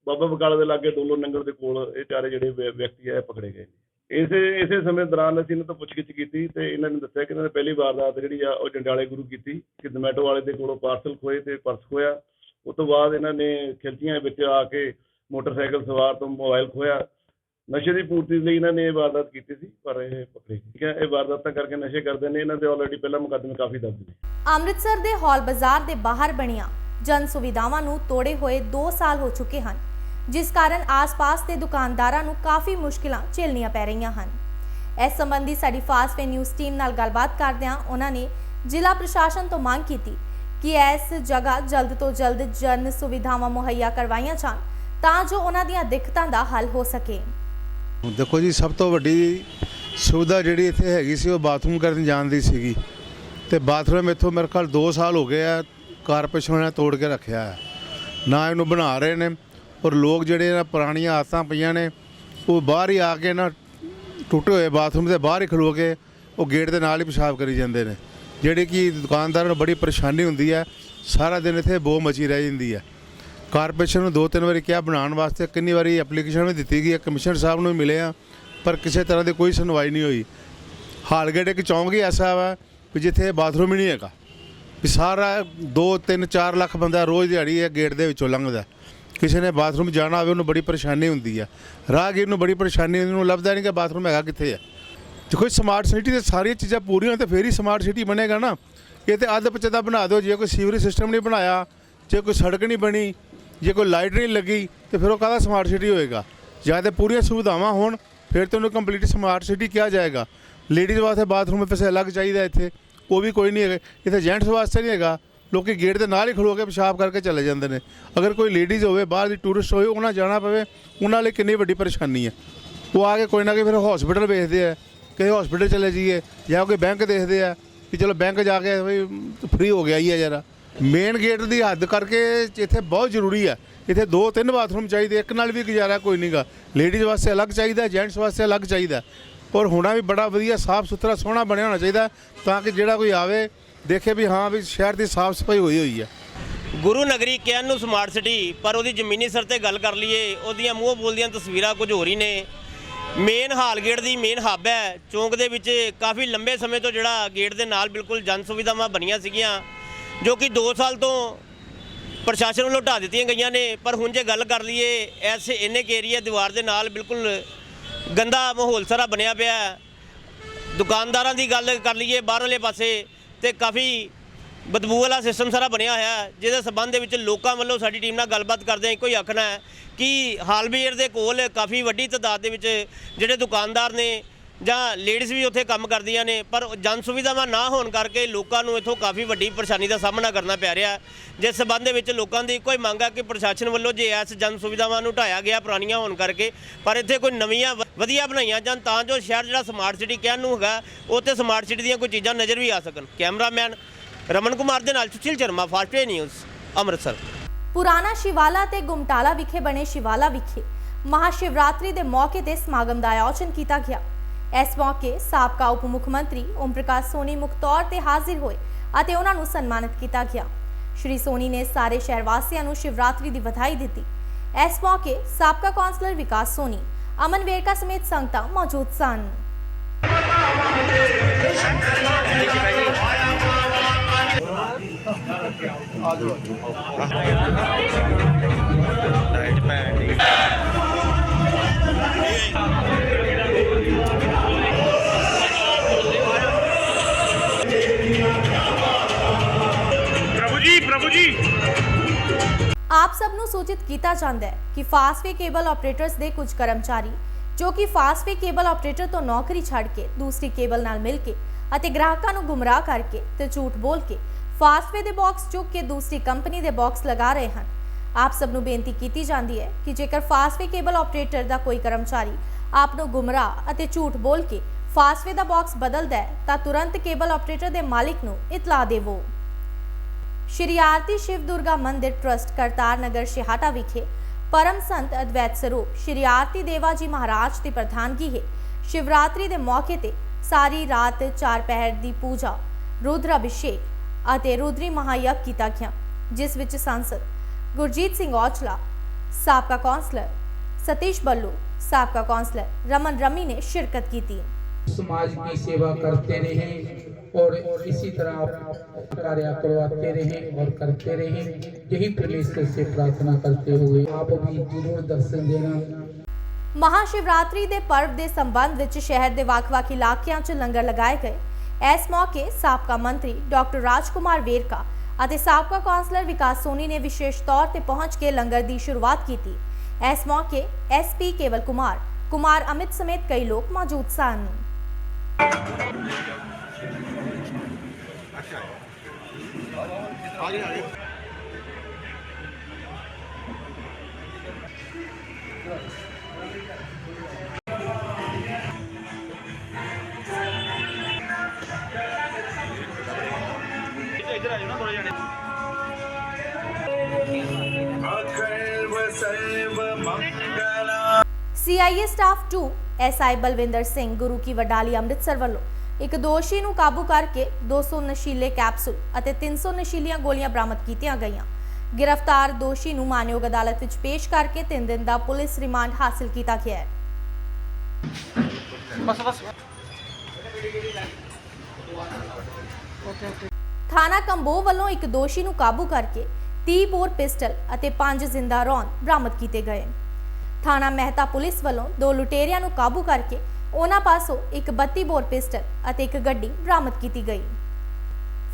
ਬਾਬਾ ਬਕਾਲਾ ਦੇ ਲਾਗੇ ਡੋਲੋ ਨੰਗਲ ਦੇ ਕੋਲ ਇਹ ਚਾਰੇ ਜਿਹੜੇ ਵਿਅਕਤੀ ਆ ਇਹ ਪਕੜੇ ਗਏ। ਇਸੇ ਇਸੇ ਸਮੇਂ ਦੌਰਾਨ ਅਸੀਂ ਇਹਨਾਂ ਤੋਂ ਪੁੱਛਗਿੱਛ ਕੀਤੀ ਤੇ ਇਹਨਾਂ ਨੇ ਦੱਸਿਆ ਕਿ ਇਹਨਾਂ ਨੇ ਪਹਿਲੀ ਵਾਰਦਾਤ ਜਿਹੜੀ ਆ ਉਹ ਜੰਡਾਲੇ ਗੁਰੂ ਕੀਤੀ। ਕਿ ਜ਼ੋਮੈਟੋ ਵਾਲੇ ਦੇ ਕੋਲੋਂ ਪਾਰਸਲ ਖੋਏ ਤੇ ਪਰਸ ਖੋਇਆ ਉਸ ਤੋਂ ਬਾਅਦ ਇਹਨਾਂ ਨੇ ਖਿਲਚੀਆਂ ਵਿੱਚ ਆ ਕੇ ਮੋਟਰਸਾਈਕਲ ਸਵਾਰ ਤੋਂ ਮੋਬਾਈਲ ਖੋਇਆ ਨਸ਼ੇ ਦੀ ਪੂਰਤੀ ਲਈ ਇਹਨਾਂ ਨੇ ਇਹ ਵਾਰਦਾਤ ਕੀਤੀ ਸੀ, ਪਰ ਇਹ ਪਕੜੇ ਠੀਕ ਹੈ, ਇਹ ਵਾਰਦਾਤਾਂ ਕਰਕੇ ਨਸ਼ੇ ਕਰਦੇ ਨੇ, ਇਹਨਾਂ ਦੇ ਆਲਰੇਡੀ ਪਹਿਲਾਂ ਮੁਕੱਦਮੇ ਕਾਫੀ ਦਰਜ ਨੇ। ਅੰਮ੍ਰਿਤਸਰ ਦੇ ਹਾਲ ਬਾਜ਼ਾਰ ਦੇ ਬਾਹਰ ਬਣੀਆਂ ਜਨ ਸੁਵਿਧਾਵਾਂ ਨੂੰ ਤੋੜੇ ਹੋਏ 2 ਸਾਲ ਹੋ ਚੁੱਕੇ ਹਨ, ਜਿਸ ਕਾਰਨ ਆਸ-ਪਾਸ ਦੇ ਦੁਕਾਨਦਾਰਾਂ ਨੂੰ ਕਾਫੀ ਮੁਸ਼ਕਿਲਾਂ ਝੇਲਣੀਆਂ ਪੈ ਰਹੀਆਂ ਹਨ। ਇਸ ਸੰਬੰਧੀ ਸਾਡੀ ਫਾਸਟ ਵੇ ਨਿਊਜ਼ ਟੀਮ ਨਾਲ ਗੱਲਬਾਤ ਕਰਦਿਆਂ ਉਹਨਾਂ ਨੇ ਜ਼ਿਲ੍ਹਾ ਪ੍ਰਸ਼ਾਸਨ ਤੋਂ ਮੰਗ ਕੀਤੀ ਕਿ ਇਸ ਜਗ੍ਹਾ ਜਲਦ ਤੋਂ ਜਲਦ ਜਨ ਸੁਵਿਧਾਵਾਂ ਮੁਹੱਈਆ ਕਰਵਾਈਆਂ ਜਾਣ ਤਾਂ ਜੋ ਉਹਨਾਂ ਦੀਆਂ ਦਿੱਕਤਾਂ ਦਾ ਹੱਲ ਹੋ ਸਕੇ। ਦੇਖੋ ਜੀ, ਸਭ ਤੋਂ ਵੱਡੀ ਸੁਵਿਧਾ ਜਿਹੜੀ ਇੱਥੇ ਹੈਗੀ ਸੀ, ਉਹ ਬਾਥਰੂਮ ਕਰਨ ਜਾਣ ਦੀ ਸੀਗੀ। ਤੇ ਬਾਥਰੂਮ ਇੱਥੋਂ ਮੇਰੇ ਖਿਆਲ 2 ਸਾਲ ਹੋ ਗਏ ਆ ਕਾਰਪੋਰੇਸ਼ਨ ਨੇ ਤੋੜ ਕੇ ਰੱਖਿਆ ਹੈ ਨਾ ਇਹਨੂੰ ਬਣਾ ਰਹੇ ਨੇ, ਔਰ ਲੋਕ ਜਿਹੜੇ ਨਾ ਪੁਰਾਣੀਆਂ ਆਦਤਾਂ ਪਈਆਂ ਨੇ, ਉਹ ਬਾਹਰ ਹੀ ਆ ਕੇ ਨਾ ਟੁੱਟੇ ਹੋਏ ਬਾਥਰੂਮ ਦੇ ਬਾਹਰ ਹੀ ਖਲੋ ਕੇ ਉਹ ਗੇਟ ਦੇ ਨਾਲ ਹੀ ਪਿਸ਼ਾਬ ਕਰੀ ਜਾਂਦੇ ਨੇ। ਜਿਹੜੀ ਕਿ ਦੁਕਾਨਦਾਰਾਂ ਨੂੰ ਬੜੀ ਪਰੇਸ਼ਾਨੀ ਹੁੰਦੀ ਹੈ, ਸਾਰਾ ਦਿਨ ਇੱਥੇ ਬੋ ਮਚੀ ਰਹਿ ਜਾਂਦੀ ਹੈ। ਕਾਰਪੋਰੇਸ਼ਨ ਨੂੰ ਦੋ ਤਿੰਨ ਵਾਰੀ ਕਿਹਾ ਬਣਾਉਣ ਵਾਸਤੇ, ਕਿੰਨੀ ਵਾਰੀ ਐਪਲੀਕੇਸ਼ਨ ਵੀ ਦਿੱਤੀ ਗਈ ਹੈ, ਕਮਿਸ਼ਨਰ ਸਾਹਿਬ ਨੂੰ ਵੀ ਮਿਲੇ ਆ ਪਰ ਕਿਸੇ ਤਰ੍ਹਾਂ ਦੀ ਕੋਈ ਸੁਣਵਾਈ ਨਹੀਂ ਹੋਈ। ਹਾਲਗੇਟ ਇੱਕ ਚੌਂਕ ਹੀ ਐਸਾ ਵਾ ਵੀ ਜਿੱਥੇ ਬਾਥਰੂਮ ਹੀ ਨਹੀਂ ਹੈਗਾ। ਵੀ ਸਾਰਾ 2 3 4 ਲੱਖ ਬੰਦਾ ਰੋਜ਼ ਦਿਹਾੜੀ ਇਹ ਗੇਟ ਦੇ ਵਿੱਚੋਂ ਲੰਘਦਾ। ਕਿਸੇ ਨੇ ਬਾਥਰੂਮ ਜਾਣਾ ਹੋਵੇ, ਉਹਨੂੰ ਬੜੀ ਪਰੇਸ਼ਾਨੀ ਹੁੰਦੀ ਹੈ। ਰਾਹਗੀਰ ਨੂੰ ਬੜੀ ਪਰੇਸ਼ਾਨੀ ਹੁੰਦੀ ਉਹਨੂੰ ਲੱਭਦਾ ਨਹੀਂ ਕਿ ਬਾਥਰੂਮ ਹੈਗਾ ਕਿੱਥੇ ਹੈ। ਦੇਖੋ ਸਮਾਰਟ ਸਿਟੀ ਤੇ ਸਾਰੀਆਂ ਚੀਜ਼ਾਂ ਪੂਰੀਆਂ ਤੇ ਫੇਰ ਹੀ ਸਮਾਰਟ ਸਿਟੀ ਬਣੇਗਾ ਨਾ। ਇਹ ਤੇ ਅੱਧ ਪਚਦਾ ਬਣਾ ਦਿਓ, ਜੇ ਕੋਈ ਸੀਵਰੇਜ ਸਿਸਟਮ ਨਹੀਂ ਬਣਾਇਆ, ਜੇ ਕੋਈ ਸੜਕ ਨਹੀਂ ਬਣੀ, ਜੇ ਕੋਈ ਲਾਈਟ ਨਹੀਂ ਲੱਗੀ, ਤੇ ਫਿਰ ਉਹ ਕਾਹਦਾ ਸਮਾਰਟ ਸਿਟੀ ਹੋਏਗਾ? ਜਾਂ ਤੇ ਪੂਰੀਆਂ ਸੁਵਿਧਾਵਾਂ ਹੋਣ, ਫਿਰ ਤੇ ਉਹਨੂੰ ਕੰਪਲੀਟ ਸਮਾਰਟ ਸਿਟੀ ਕਿਹਾ ਜਾਏਗਾ। ਲੇਡੀਜ਼ ਵਾਸਤੇ ਬਾਥਰੂਮ ਪੈਸੇ ਅਲੱਗ ਚਾਹੀਦਾ ਇੱਥੇ, ਉਹ ਵੀ ਕੋਈ ਨਹੀਂ ਹੈਗਾ। ਇੱਥੇ ਜੈਂਟਸ ਵਾਸਤੇ ਨਹੀਂ ਹੈਗਾ, ਲੋਕੀ ਗੇਟ ਦੇ ਨਾਲ ਹੀ ਖਲੋ ਕੇ ਪਿਸ਼ਾਬ ਕਰਕੇ ਚਲੇ ਜਾਂਦੇ ਨੇ। ਅਗਰ ਕੋਈ ਲੇਡੀਜ਼ ਹੋਵੇ, ਬਾਹਰ ਦੀ ਟੂਰਿਸਟ ਹੋਵੇ, ਉਹਨਾਂ ਜਾਣਾ ਪਵੇ, ਉਹਨਾਂ ਲਈ ਕਿੰਨੀ ਵੱਡੀ ਪਰੇਸ਼ਾਨੀ ਹੈ। ਉਹ ਆ ਕੇ ਕੋਈ ਨਾ ਕੋਈ ਫਿਰ ਹਸਪੀਟਲ ਵੇਚਦੇ ਆ। ਕਿਸੇ ਹਸਪੀਟਲ ਚਲੇ ਜਾਈਏ ਜਾਂ ਕੋਈ ਬੈਂਕ ਦੇਖਦੇ ਆ ਕਿ ਚਲੋ ਬੈਂਕ ਜਾ ਕੇ ਵੀ ਫ੍ਰੀ ਹੋ ਗਿਆ ਹੀ ਹੈ ਜਰਾ। ਮੇਨ ਗੇਟ ਦੀ ਹੱਦ ਕਰਕੇ ਇੱਥੇ ਬਹੁਤ ਜ਼ਰੂਰੀ ਹੈ ਇੱਥੇ ਦੋ ਤਿੰਨ ਬਾਥਰੂਮ ਚਾਹੀਦੇ, ਇੱਕ ਨਾਲ ਵੀ ਗੁਜ਼ਾਰਾ ਕੋਈ ਨਹੀਂਗਾ ਲੇਡੀਜ਼ ਵਾਸਤੇ ਅਲੱਗ ਚਾਹੀਦਾ ਜੈਂਟਸ ਵਾਸਤੇ ਅਲੱਗ ਚਾਹੀਦਾ। ਔਰ ਹੋਣਾ ਵੀ ਬੜਾ ਵਧੀਆ ਸਾਫ਼ ਸੁਥਰਾ ਸੋਹਣਾ ਬਣਿਆ ਹੋਣਾ ਚਾਹੀਦਾ ਤਾਂ ਕਿ ਜਿਹੜਾ ਕੋਈ ਆਵੇ, ਦੇਖੇ ਵੀ ਹਾਂ ਵੀ ਸ਼ਹਿਰ ਦੀ ਸਾਫ਼ ਸਫ਼ਾਈ ਹੋਈ ਹੋਈ ਹੈ ਗੁਰੂ ਨਗਰੀ ਕਹਿਣ ਨੂੰ ਸਮਾਰਟ ਸਿਟੀ ਪਰ ਉਹਦੀ ਜ਼ਮੀਨੀ ਸਰ ਤੇ ਗੱਲ ਕਰ ਲਈਏ, ਉਹਦੀਆਂ ਮੂੰਹ ਬੋਲਦੀਆਂ ਤਸਵੀਰਾਂ ਕੁਝ ਹੋਰ ਹੀ ਨੇ। ਮੇਨ ਹਾਲ ਗੇਟ ਦੀ ਮੇਨ ਹੱਬ ਹੈ। ਚੌਂਕ ਦੇ ਵਿੱਚ ਕਾਫੀ ਲੰਬੇ ਸਮੇਂ ਤੋਂ ਜਿਹੜਾ ਗੇਟ ਦੇ ਨਾਲ ਬਿਲਕੁਲ ਜਨ ਸੁਵਿਧਾਵਾਂ ਬਣੀਆਂ ਸੀਗੀਆਂ, ਜੋ ਕਿ 2 ਸਾਲ ਤੋਂ ਪ੍ਰਸ਼ਾਸਨ ਵੱਲੋਂ ਢਾਹ ਦਿੱਤੀਆਂ ਗਈਆਂ ਨੇ। ਪਰ ਹੁਣ ਜੇ ਗੱਲ ਕਰ ਲਈਏ ਐਸੇ ਇੰਨੇ ਕੁ ਏਰੀਆ ਦੀਵਾਰ ਦੇ ਨਾਲ ਬਿਲਕੁਲ ਗੰਦਾ ਮਾਹੌਲ ਸਾਰਾ ਬਣਿਆ ਪਿਆ ਦੁਕਾਨਦਾਰਾਂ ਦੀ ਗੱਲ ਕਰ ਲਈਏ ਬਾਹਰਲੇ ਪਾਸੇ, ਤੇ ਕਾਫੀ ਬਦਬੂ ਵਾਲਾ ਸਿਸਟਮ ਸਾਰਾ ਬਣਿਆ ਹੋਇਆ ਹੈ, ਜਿਹਦੇ ਸਬੰਧ ਦੇ ਵਿੱਚ ਲੋਕਾਂ ਵੱਲੋਂ ਸਾਡੀ ਟੀਮ ਨਾਲ ਗੱਲਬਾਤ ਕਰਦੇ ਹਾਂ ਇੱਕੋ ਹੀ ਆਖਣਾ ਹੈ ਕਿ ਹਾਲਬੀਰ ਦੇ ਕੋਲ ਕਾਫੀ ਵੱਡੀ ਤਾਦਾਦ ਦੇ ਵਿੱਚ ਜਿਹੜੇ ਦੁਕਾਨਦਾਰ ਨੇ ਜਾਂ ਲੇਡੀਜ਼ ਵੀ ਉੱਥੇ ਕੰਮ ਕਰਦੀਆਂ ਨੇ, ਪਰ ਜਨ ਸੁਵਿਧਾਵਾਂ ਨਾ ਹੋਣ ਕਰਕੇ ਲੋਕਾਂ ਨੂੰ ਇੱਥੋਂ ਕਾਫੀ ਵੱਡੀ ਪਰੇਸ਼ਾਨੀ ਦਾ ਸਾਹਮਣਾ ਕਰਨਾ ਪੈ ਰਿਹਾ ਜਿਸ ਸਬੰਧ ਦੇ ਵਿੱਚ ਲੋਕਾਂ ਦੀ ਇੱਕੋ ਹੀ ਮੰਗ ਹੈ ਕਿ ਪ੍ਰਸ਼ਾਸਨ ਵੱਲੋਂ ਜੇ ਐਸ ਜਨ ਸੁਵਿਧਾਵਾਂ ਨੂੰ ਢਾਇਆ ਗਿਆ ਪੁਰਾਣੀਆਂ ਹੋਣ ਕਰਕੇ, ਪਰ ਇੱਥੇ ਕੋਈ ਨਵੀਆਂ ਵ- ਵਧੀਆ ਬਣਾਈਆਂ ਜਾਣ ਤਾਂ ਜੋ ਸ਼ਹਿਰ ਜਿਹੜਾ ਸਮਾਰਟ ਸਿਟੀ ਕਹਿਣ ਨੂੰ ਹੈਗਾ, ਉੱਥੇ ਸਮਾਰਟ ਸਿਟੀ ਦੀਆਂ ਕੋਈ ਚੀਜ਼ਾਂ ਨਜ਼ਰ ਵੀ ਆ ਸਕਣ। ਕੈਮਰਾਮੈਨ ਰਮਨ ਕੁਮਾਰ ਦੇ ਨਾਲ ਸੁਸ਼ੀਲ ਸ਼ਰਮਾ, ਫਾਸਟ ਨਿਊਜ਼, ਅੰਮ੍ਰਿਤਸਰ। ਪੁਰਾਣਾ ਸ਼ਿਵਾਲਾ ਤੇ ਗੁਮਟਾਲਾ ਵਿਖੇ ਬਣੇ ਸ਼ਿਵਾਲਾ ਵਿਖੇ ਮਹਾਸ਼ਿਵਰਾਤਰੀ ਦੇ ਮੌਕੇ ਤੇ ਸਮਾਗਮ ਦਾ ਆਯੋਜਨ ਕੀਤਾ ਗਿਆ। ਇਸ ਮੌਕੇ ਸਾਬਕਾ ਉਪ ਮੁੱਖ ਮੰਤਰੀ ਓਮ ਪ੍ਰਕਾਸ਼ ਸੋਨੀ ਮੁੱਖ ਤੇ ਹਾਜ਼ਰ ਹੋਏ ਅਤੇ ਉਹਨਾਂ ਨੂੰ ਸਨਮਾਨਿਤ ਕੀਤਾ ਗਿਆ। ਸ਼੍ਰੀ ਸੋਨੀ ਨੇ ਸਾਰੇ ਸ਼ਹਿਰ ਵਾਸੀਆਂ ਨੂੰ ਸ਼ਿਵਰਾਤਰੀ ਦੀ ਵਧਾਈ ਦਿੱਤੀ। ਇਸ ਮੌਕੇ ਸਾਬਕਾ ਕੌਂਸਲਰ ਵਿਕਾਸ ਸੋਨੀ, ਅਮਨ ਵੇਰਕਾ ਸਮੇਤ ਸੰਗਤਾਂ ਮੌਜੂਦ ਸਨ। ਆਪ ਸਭ ਨੂੰ ਸੂਚਿਤ ਕੀਤਾ ਜਾਂਦਾ ਹੈ ਕਿ ਫਾਸਟਵੇ ਕੇਬਲ ਆਪਰੇਟਰਸ ਦੇ ਕੁਝ ਕਰਮਚਾਰੀ ਜੋ ਕਿ ਫਾਸਟਵੇ ਕੇਬਲ ਆਪਰੇਟਰ ਤੋਂ ਨੌਕਰੀ ਛੱਡ ਕੇ ਦੂਸਰੀ ਕੇਬਲ ਨਾਲ ਮਿਲ ਕੇ ਅਤੇ ਗ੍ਰਾਹਕਾਂ ਨੂੰ ਗੁੰਮਰਾਹ ਕਰਕੇ ਤੇ ਝੂਠ ਬੋਲ ਕੇ ਫਾਸਟਵੇ ਦੇ ਬਾਕਸ ਚੁੱਕ ਕੇ ਦੂਸਰੀ ਕੰਪਨੀ ਦੇ ਬਾਕਸ ਲਗਾ ਰਹੇ ਹਨ। ਆਪ ਸਭ ਨੂੰ ਬੇਨਤੀ ਕੀਤੀ ਜਾਂਦੀ ਹੈ ਕਿ ਜੇਕਰ ਫਾਸਟਵੇ ਕੇਬਲ ਆਪਰੇਟਰ ਦਾ ਕੋਈ ਕਰਮਚਾਰੀ ਆਪ ਨੂੰ ਗੁੰਮਰਾਹ ਅਤੇ ਝੂਠ ਬੋਲ ਕੇ ਫਾਸਟਵੇ ਦਾ ਬਾਕਸ ਬਦਲਦਾ ਹੈ, ਤਾਂ ਤੁਰੰਤ ਕੇਬਲ ਆਪਰੇਟਰ ਦੇ ਮਾਲਿਕ ਨੂੰ ਇਤਲਾਹ ਦੇਵੋ। ਸ਼੍ਰੀ ਆਰਤੀ ਸ਼ਿਵ ਦੁਰਗਾ ਮੰਦਿਰ ਟਰਸਟ ਕਰਤਾਰ ਨਗਰ ਸ਼ਿਹਾਟਾ ਵਿਖੇ ਪਰਮ ਸੰਤ ਅਦਵੈਤ ਸਰੂਪ ਸ਼੍ਰੀ ਆਰਤੀ ਦੇਵਾ ਜੀ ਮਹਾਰਾਜ ਦੀ ਪ੍ਰਧਾਨਗੀ ਹੈ ਸ਼ਿਵਰਾਤਰੀ ਦੇ ਮੌਕੇ ਤੇ ਸਾਰੀ ਰਾਤ ਚਾਰ ਪਹਿਰ ਦੀ ਪੂਜਾ ਰੁਦਰ ਅਭਿਸ਼ੇਕ ਅਤੇ ਰੁਦਰੀ ਮਹਾਯਗ ਕੀਤਾ ਗਿਆ ਜਿਸ ਵਿੱਚ ਸੰਸਦ ਗੁਰਜੀਤ ਸਿੰਘ ਔਜਲਾ ਸਾਬਕਾ ਕੌਂਸਲਰ ਸਤੀਸ਼ ਬੱਲੂ ਸਾਬਕਾ ਕੌਂਸਲਰ ਰਮਨ ਰਮੀ ਨੇ ਸ਼ਿਰਕਤ ਕੀਤੀ समाज की सेवा करते रहें और इसी तरह आप कार्य करवाते रहें और करते रहें यही परमेश्वर से प्रार्थना करते हुए आप भी जरूर दर्शन देना ਮਹਾਸ਼ਿਵਰਾਤਰੀ ਦੇ ਪਰਵ ਦੇ ਸੰਬੰਧ ਵਿੱਚ ਸ਼ਹਿਰ ਦੇ ਵੱਖ-ਵੱਖ ਇਲਾਕਿਆਂ 'ਚ ਲੰਗਰ ਲਗਾਏ ਗਏ ਇਸ ਮੌਕੇ ਸਾਬਕਾ ਮੰਤਰੀ ਡਾਕਟਰ ਰਾਜਕੁਮਾਰ ਵੇਰਕਾ ਅਤੇ ਸਾਬਕਾ ਕੌਂਸਲਰ ਵਿਕਾਸ ਸੋਨੀ ਨੇ ਵਿਸ਼ੇਸ਼ ਤੌਰ ਤੇ ਪਹੁੰਚ ਕੇ ਲੰਗਰ ਦੀ ਸ਼ੁਰੂਆਤ ਕੀਤੀ ਇਸ ਮੌਕੇ ਐਸਪੀ ਕੇਵਲ ਕੁਮਾਰ ਕੁਮਾਰ ਅਮਿਤ ਸਮੇਤ ਕਈ ਲੋਕ ਮੌਜੂਦ ਸਨ CIA staff 2 SI Balwinder Singh Guru Ki Wadali Amritsar ਵੱਲੋਂ ਇੱਕ ਦੋਸ਼ੀ ਨੂੰ ਕਾਬੂ ਕਰਕੇ 200 ਨਸ਼ੀਲੇ ਕੈਪਸੂਲ ਅਤੇ 300 ਨਸ਼ੀਲੀਆਂ ਗੋਲੀਆਂ ਬਰਾਮਦ ਕੀਤੀਆਂ ਗਈਆਂ। ਗ੍ਰਿਫਤਾਰ ਦੋਸ਼ੀ ਨੂੰ ਮਾਨਯੋਗ ਅਦਾਲਤ ਵਿੱਚ ਪੇਸ਼ ਕਰਕੇ 3 ਦਿਨ ਦਾ ਪੁਲਿਸ ਰਿਮਾਂਡ ਹਾਸਲ ਕੀਤਾ ਗਿਆ ਹੈ। ਥਾਣਾ ਕੰਬੋ ਵੱਲੋਂ ਇੱਕ ਦੋਸ਼ੀ ਨੂੰ ਕਾਬੂ ਕਰਕੇ 30 ਬੋਰ ਪਿਸਟਲ ਅਤੇ 5 ਜ਼ਿੰਦਾ ਰੌਂਦ ਬਰਾਮਦ ਕੀਤੇ ਗਏ ਥਾਣਾ ਮਹਿਤਾ ਪੁਲਿਸ ਵੱਲੋਂ ਦੋ ਲੁਟੇਰਿਆਂ ਨੂੰ ਕਾਬੂ ਕਰਕੇ ਉਹਨਾਂ ਪਾਸੋਂ ਇੱਕ 32 ਬੋਰ ਪਿਸਟਲ ਅਤੇ ਇੱਕ ਗੱਡੀ ਬਰਾਮਦ ਕੀਤੀ ਗਈ।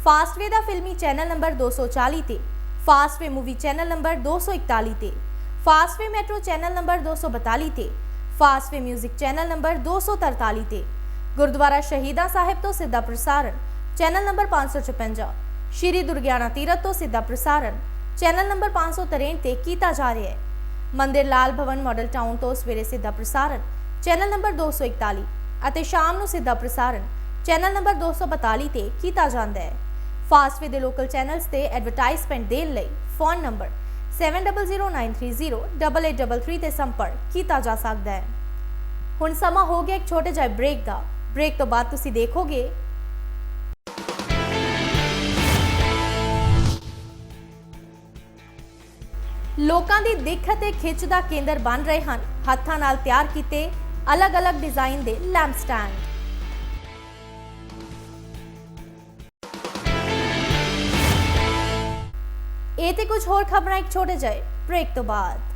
ਫਾਸਟਵੇ ਦਾ ਫਿਲਮੀ ਚੈਨਲ ਨੰਬਰ 240 ਤੇ ਫਾਸਟਵੇ ਮੂਵੀ ਚੈਨਲ ਨੰਬਰ 241 ਤੇ ਫਾਸਟਵੇ ਮੈਟਰੋ ਚੈਨਲ ਨੰਬਰ 242 ਤੇ ਫਾਸਟਵੇ 뮤직 ਚੈਨਲ ਨੰਬਰ 243 ਤੇ ਗੁਰਦੁਆਰਾ ਸ਼ਹੀਦਾਂ ਸਾਹਿਬ ਤੋਂ ਸਿੱਧਾ ਪ੍ਰਸਾਰਣ ਚੈਨਲ ਨੰਬਰ 556 ਸ਼੍ਰੀ ਦੁਰਗਿਆਨਾ ਤੀਰਥ ਤੋਂ ਸਿੱਧਾ ਪ੍ਰਸਾਰਣ ਚੈਨਲ ਨੰਬਰ 563 ਤੇ ਕੀਤਾ ਜਾ ਰਿਹਾ ਹੈ। ਮੰਦਿਰ ਲਾਲ ਭਵਨ ਮਾਡਲ ਟਾਊਨ ਤੋਂ ਸਵੇਰੇ ਸਿੱਧਾ ਪ੍ਰਸਾਰਣ, ਚੈਨਲ ਨੰਬਰ 241 ਅਤੇ ਸ਼ਾਮ ਨੂੰ ਸਿੱਧਾ ਪ੍ਰਸਾਰਣ, ਚੈਨਲ ਨੰਬਰ 242 ਤੇ ਕੀਤਾ ਜਾਂਦਾ ਹੈ। ਫਾਸਟਵੇ ਦੇ ਲੋਕਲ ਚੈਨਲਸ ਤੇ ਐਡਵਰਟਾਈਜ਼ਮੈਂਟ ਦੇਣ ਲਈ ਫੋਨ ਨੰਬਰ 7009308833 ਤੇ ਸੰਪਰਕ ਕੀਤਾ ਜਾ ਸਕਦਾ ਹੈ। ਹੁਣ ਸਮਾਂ ਹੋ ਗਿਆ ਇੱਕ ਛੋਟੇ ਜਿਹੇ ਬ੍ਰੇਕ ਦਾ। ਬ੍ਰੇਕ ਤੋਂ ਬਾਅਦ ਤੁਸੀਂ ਦੇਖੋਗੇ ਲੋਕਾਂ ਦੀ ਦਿੱਖ ਅਤੇ ਖਿੱਚ ਦਾ ਕੇਂਦਰ ਬਣ ਰਹੇ ਹਨ। ਹੱਥਾਂ ਨਾਲ ਤਿਆਰ ਕੀਤੇ ਅਲੱਗ-ਅਲੱਗ ਡਿਜ਼ਾਈਨ ਦੇ ਲੈਂਪ ਸਟੈਂਡ ਇਹ ਤੇ ਕੁਝ ਹੋਰ ਖਬਰਾਂ ਇੱਕ ਛੋਟੇ ਜਿਹੇ ਬ੍ਰੇਕ ਤੋਂ ਬਾਅਦ।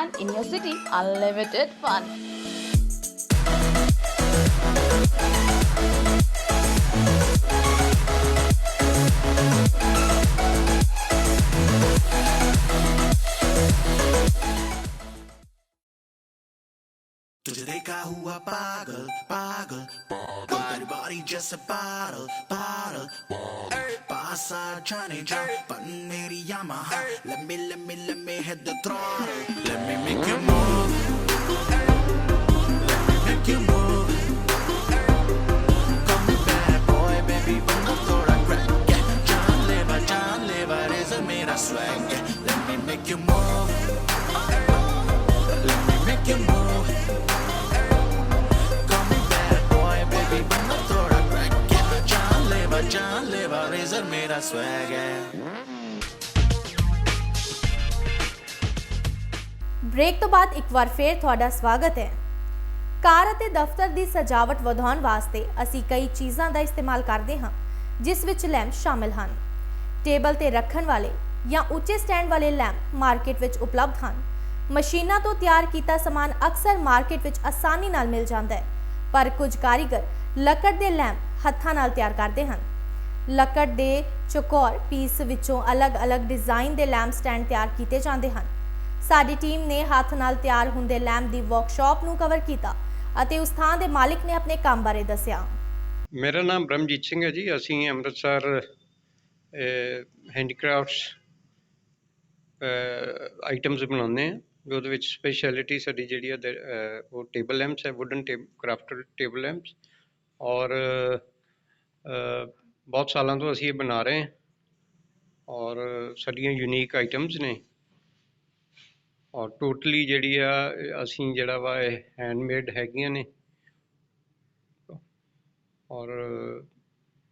Funland in your city, unlimited fun. Break ਤੋਂ ਬਾਅਦ ਇੱਕ ਵਾਰ ਫੇਰ ਤੁਹਾਡਾ ਸਵਾਗਤ ਹੈ। ਕਾਰ ਅਤੇ ਦਫ਼ਤਰ ਦੀ ਸਜਾਵਟ ਵਧਾਉਣ ਵਾਸਤੇ ਅਸੀਂ ਕਈ ਚੀਜ਼ਾਂ ਦਾ ਇਸਤੇਮਾਲ ਕਰਦੇ ਹਾਂ, ਜਿਸ ਵਿੱਚ ਲੈਂਪ ਸ਼ਾਮਿਲ ਹਨ। ਟੇਬਲ ਤੇ ਰੱਖਣ ਵਾਲੇ ਜਾਂ ਉੱਚੇ ਸਟੈਂਡ ਵਾਲੇ ਲੈਂਪ ਮਾਰਕੀਟ ਵਿੱਚ ਉਪਲਬਧ ਹਨ। ਮਸ਼ੀਨਾਂ ਤੋਂ ਤਿਆਰ ਕੀਤਾ ਸਮਾਨ ਅਕਸਰ ਮਾਰਕੀਟ ਵਿੱਚ ਆਸਾਨੀ ਨਾਲ ਮਿਲ ਜਾਂਦਾ ਹੈ, ਪਰ ਕੁਝ ਕਾਰੀਗਰ ਲੱਕੜ ਦੇ ਲੈਂਪ ਹੱਥਾਂ ਨਾਲ ਤਿਆਰ ਕਰਦੇ ਹਨ। ਲੱਕੜ ਦੇ ਚੌਕੌਰ ਪੀਸ ਵਿੱਚੋਂ ਅਲੱਗ-ਅਲੱਗ ਡਿਜ਼ਾਈਨ ਦੇ ਲੈਂਪ ਸਟੈਂਡ ਤਿਆਰ ਕੀਤੇ ਜਾਂਦੇ ਹਨ। ਸਾਡੀ ਟੀਮ ਨੇ ਹੱਥ ਨਾਲ ਤਿਆਰ ਹੁੰਦੇ ਲੈਂਪ ਦੀ ਵਰਕਸ਼ਾਪ ਨੂੰ ਕਵਰ ਕੀਤਾ ਅਤੇ ਉਸ ਥਾਂ ਦੇ ਮਾਲਕ ਨੇ ਆਪਣੇ ਕੰਮ ਬਾਰੇ ਦੱਸਿਆ। ਮੇਰਾ ਨਾਮ ਬ੍ਰਹਮਜੀਤ ਸਿੰਘ ਹੈ ਜੀ। ਅਸੀਂ ਅੰਮ੍ਰਿਤਸਰ ਹੈਂਡੀਕ੍ਰਾਫਟਸ ਆਈਟਮਸ ਬਣਾਉਂਦੇ ਹਾਂ। ਉਹਦੇ ਵਿੱਚ ਸਪੈਸ਼ਲਿਟੀ ਸਾਡੀ ਜਿਹੜੀ ਹੈ ਉਹ ਟੇਬਲ ਲੈਂਪਸ ਹੈ ਵੁਡਨ ਕਰਾਫਟਡ ਟੇਬਲ ਲੈਂਪਸ ਔਰ ਬਹੁਤ ਸਾਲਾਂ ਤੋਂ ਅਸੀਂ ਇਹ ਬਣਾ ਰਹੇ ਹਾਂ ਔਰ ਸਾਡੀਆਂ ਯੂਨੀਕ ਆਈਟਮਸ ਨੇ। ਔਰ ਟੋਟਲੀ ਜਿਹੜੀ ਆ, ਅਸੀਂ ਜਿਹੜਾ ਵਾ ਇਹ ਹੈਂਡਮੇਡ ਹੈਗੀਆਂ ਨੇ। ਔਰ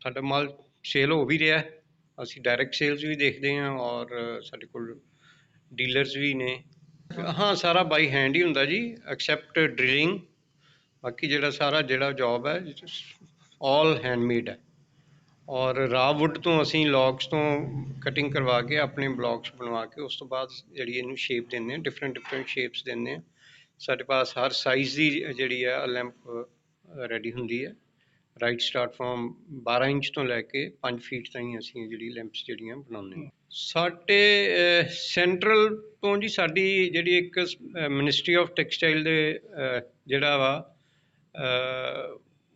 ਸਾਡਾ ਮਾਲ ਸੇਲ ਹੋ ਵੀ ਰਿਹਾ ਅਸੀਂ ਡਾਇਰੈਕਟ ਸੇਲਸ ਵੀ ਦੇਖਦੇ ਹਾਂ ਔਰ ਸਾਡੇ ਕੋਲ ਡੀਲਰਸ ਵੀ ਨੇ। ਹਾਂ, ਸਾਰਾ ਬਾਈ ਹੈਂਡ ਹੀ ਹੁੰਦਾ ਜੀ ਐਕਸੈਪਟ ਡਰਿਲਿੰਗ ਬਾਕੀ ਜਿਹੜਾ ਸਾਰਾ ਜਿਹੜਾ ਜੌਬ ਹੈ ਆਲ ਹੈਂਡਮੇਡ ਹੈ। ਔਰ ਰਾਹ ਵੁੱਡ ਤੋਂ ਅਸੀਂ ਲੌਗਸ ਤੋਂ ਕਟਿੰਗ ਕਰਵਾ ਕੇ ਆਪਣੇ ਬਲੋਕਸ ਬਣਵਾ ਕੇ ਉਸ ਤੋਂ ਬਾਅਦ ਜਿਹੜੀ ਇਹਨੂੰ ਸ਼ੇਪ ਦਿੰਦੇ ਹਾਂ ਡਿਫਰੈਂਟ ਡਿਫਰੈਂਟ ਸ਼ੇਪਸ ਦਿੰਦੇ ਹਾਂ। ਸਾਡੇ ਪਾਸ ਹਰ ਸਾਈਜ਼ ਦੀ ਜਿਹੜੀ ਹੈ ਲੈਂਪ ਰੈਡੀ ਹੁੰਦੀ ਹੈ। ਰਾਈਟ ਸਟਾਰਟ ਫਰੋਮ 12 ਇੰਚ ਤੋਂ ਲੈ ਕੇ 5 ਫੀਟ ਤਾਈਂ ਅਸੀਂ ਜਿਹੜੀ ਲੈਂਪਸ ਜਿਹੜੀਆਂ ਬਣਾਉਂਦੇ ਹਾਂ। ਸਾਡੇ ਸੈਂਟਰਲ ਤੋਂ ਜੀ ਸਾਡੀ ਜਿਹੜੀ ਇੱਕ ਮਿਨਿਸਟਰੀ ਆਫ ਟੈਕਸਟਾਈਲ ਦੇ ਜਿਹੜਾ ਵਾ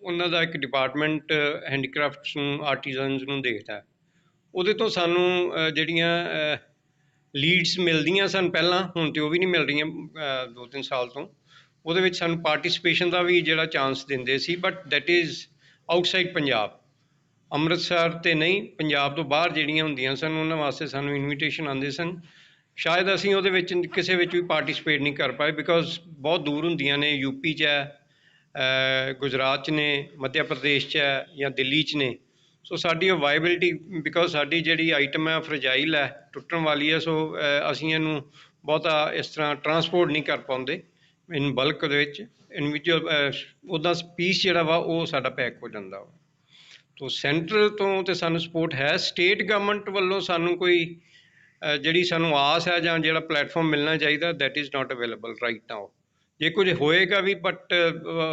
ਉਹਨਾਂ ਦਾ ਇੱਕ ਡਿਪਾਰਟਮੈਂਟ ਹੈਂਡੀਕ੍ਰਾਫਟਸ ਨੂੰ ਆਰਟੀਜ਼ਨਸ ਨੂੰ ਦੇਖਦਾ ਉਹਦੇ ਤੋਂ ਸਾਨੂੰ ਜਿਹੜੀਆਂ ਲੀਡਸ ਮਿਲਦੀਆਂ ਸਨ ਪਹਿਲਾਂ, ਹੁਣ ਤਾਂ ਉਹ ਵੀ ਨਹੀਂ ਮਿਲ ਰਹੀਆਂ ਦੋ ਤਿੰਨ ਸਾਲ ਤੋਂ। ਉਹਦੇ ਵਿੱਚ ਸਾਨੂੰ ਪਾਰਟਿਸਿਪੇਸ਼ਨ ਦਾ ਵੀ ਜਿਹੜਾ ਚਾਂਸ ਦਿੰਦੇ ਸੀ but that is outside Punjab. Amritsar ਤੇ ਨਹੀਂ, ਪੰਜਾਬ ਤੋਂ ਬਾਹਰ ਜਿਹੜੀਆਂ ਹੁੰਦੀਆਂ ਸਨ, ਉਹਨਾਂ ਵਾਸਤੇ ਸਾਨੂੰ ਇਨਵੀਟੇਸ਼ਨ ਆਉਂਦੇ ਸਨ। ਸ਼ਾਇਦ ਅਸੀਂ ਉਹਦੇ ਵਿੱਚ, ਕਿਸੇ ਵਿੱਚ ਵੀ ਪਾਰਟਿਸਿਪੇਟ ਨਹੀਂ ਕਰ ਪਾਏ ਬਿਕੋਜ਼ ਬਹੁਤ ਦੂਰ ਹੁੰਦੀਆਂ ਨੇ ਯੂਪੀ 'ਚ ਹੈ ਗੁਜਰਾਤ 'ਚ ਨੇ, ਮੱਧ ਪ੍ਰਦੇਸ਼ 'ਚ ਹੈ ਜਾਂ ਦਿੱਲੀ 'ਚ ਨੇ। ਸੋ ਸਾਡੀ ਉਹ ਵਾਇਬਿਲਿਟੀ ਬਿਕੋਜ਼ ਸਾਡੀ ਜਿਹੜੀ ਆਈਟਮ ਹੈ ਫਰਜਾਈਲ ਹੈ, ਟੁੱਟਣ ਵਾਲੀ ਹੈ ਸੋ ਅਸੀਂ ਇਹਨੂੰ ਬਹੁਤਾ ਇਸ ਤਰ੍ਹਾਂ ਟਰਾਂਸਪੋਰਟ ਨਹੀਂ ਕਰ ਪਾਉਂਦੇ ਇਨ ਬਲਕ ਦੇ ਵਿੱਚ। ਇੰਡੀਵਿਜੂਅਲ ਉਹਦਾ ਪੀਸ ਜਿਹੜਾ ਵਾ, ਉਹ ਸਾਡਾ ਪੈਕ ਹੋ ਜਾਂਦਾ ਵਾ। ਤੋ ਸੈਂਟਰਲ ਤੋਂ ਤੇ ਸਾਨੂੰ ਸਪੋਰਟ ਹੈ ਸਟੇਟ ਗਵਰਨਮੈਂਟ ਵੱਲੋਂ ਸਾਨੂੰ ਕੋਈ ਜਿਹੜੀ ਸਾਨੂੰ ਆਸ ਹੈ ਜਾਂ ਜਿਹੜਾ ਪਲੇਟਫਾਰਮ ਮਿਲਣਾ ਚਾਹੀਦਾ that is not available right now ਜੇ ਕੁਝ ਹੋਏਗਾ ਵੀ ਬਟ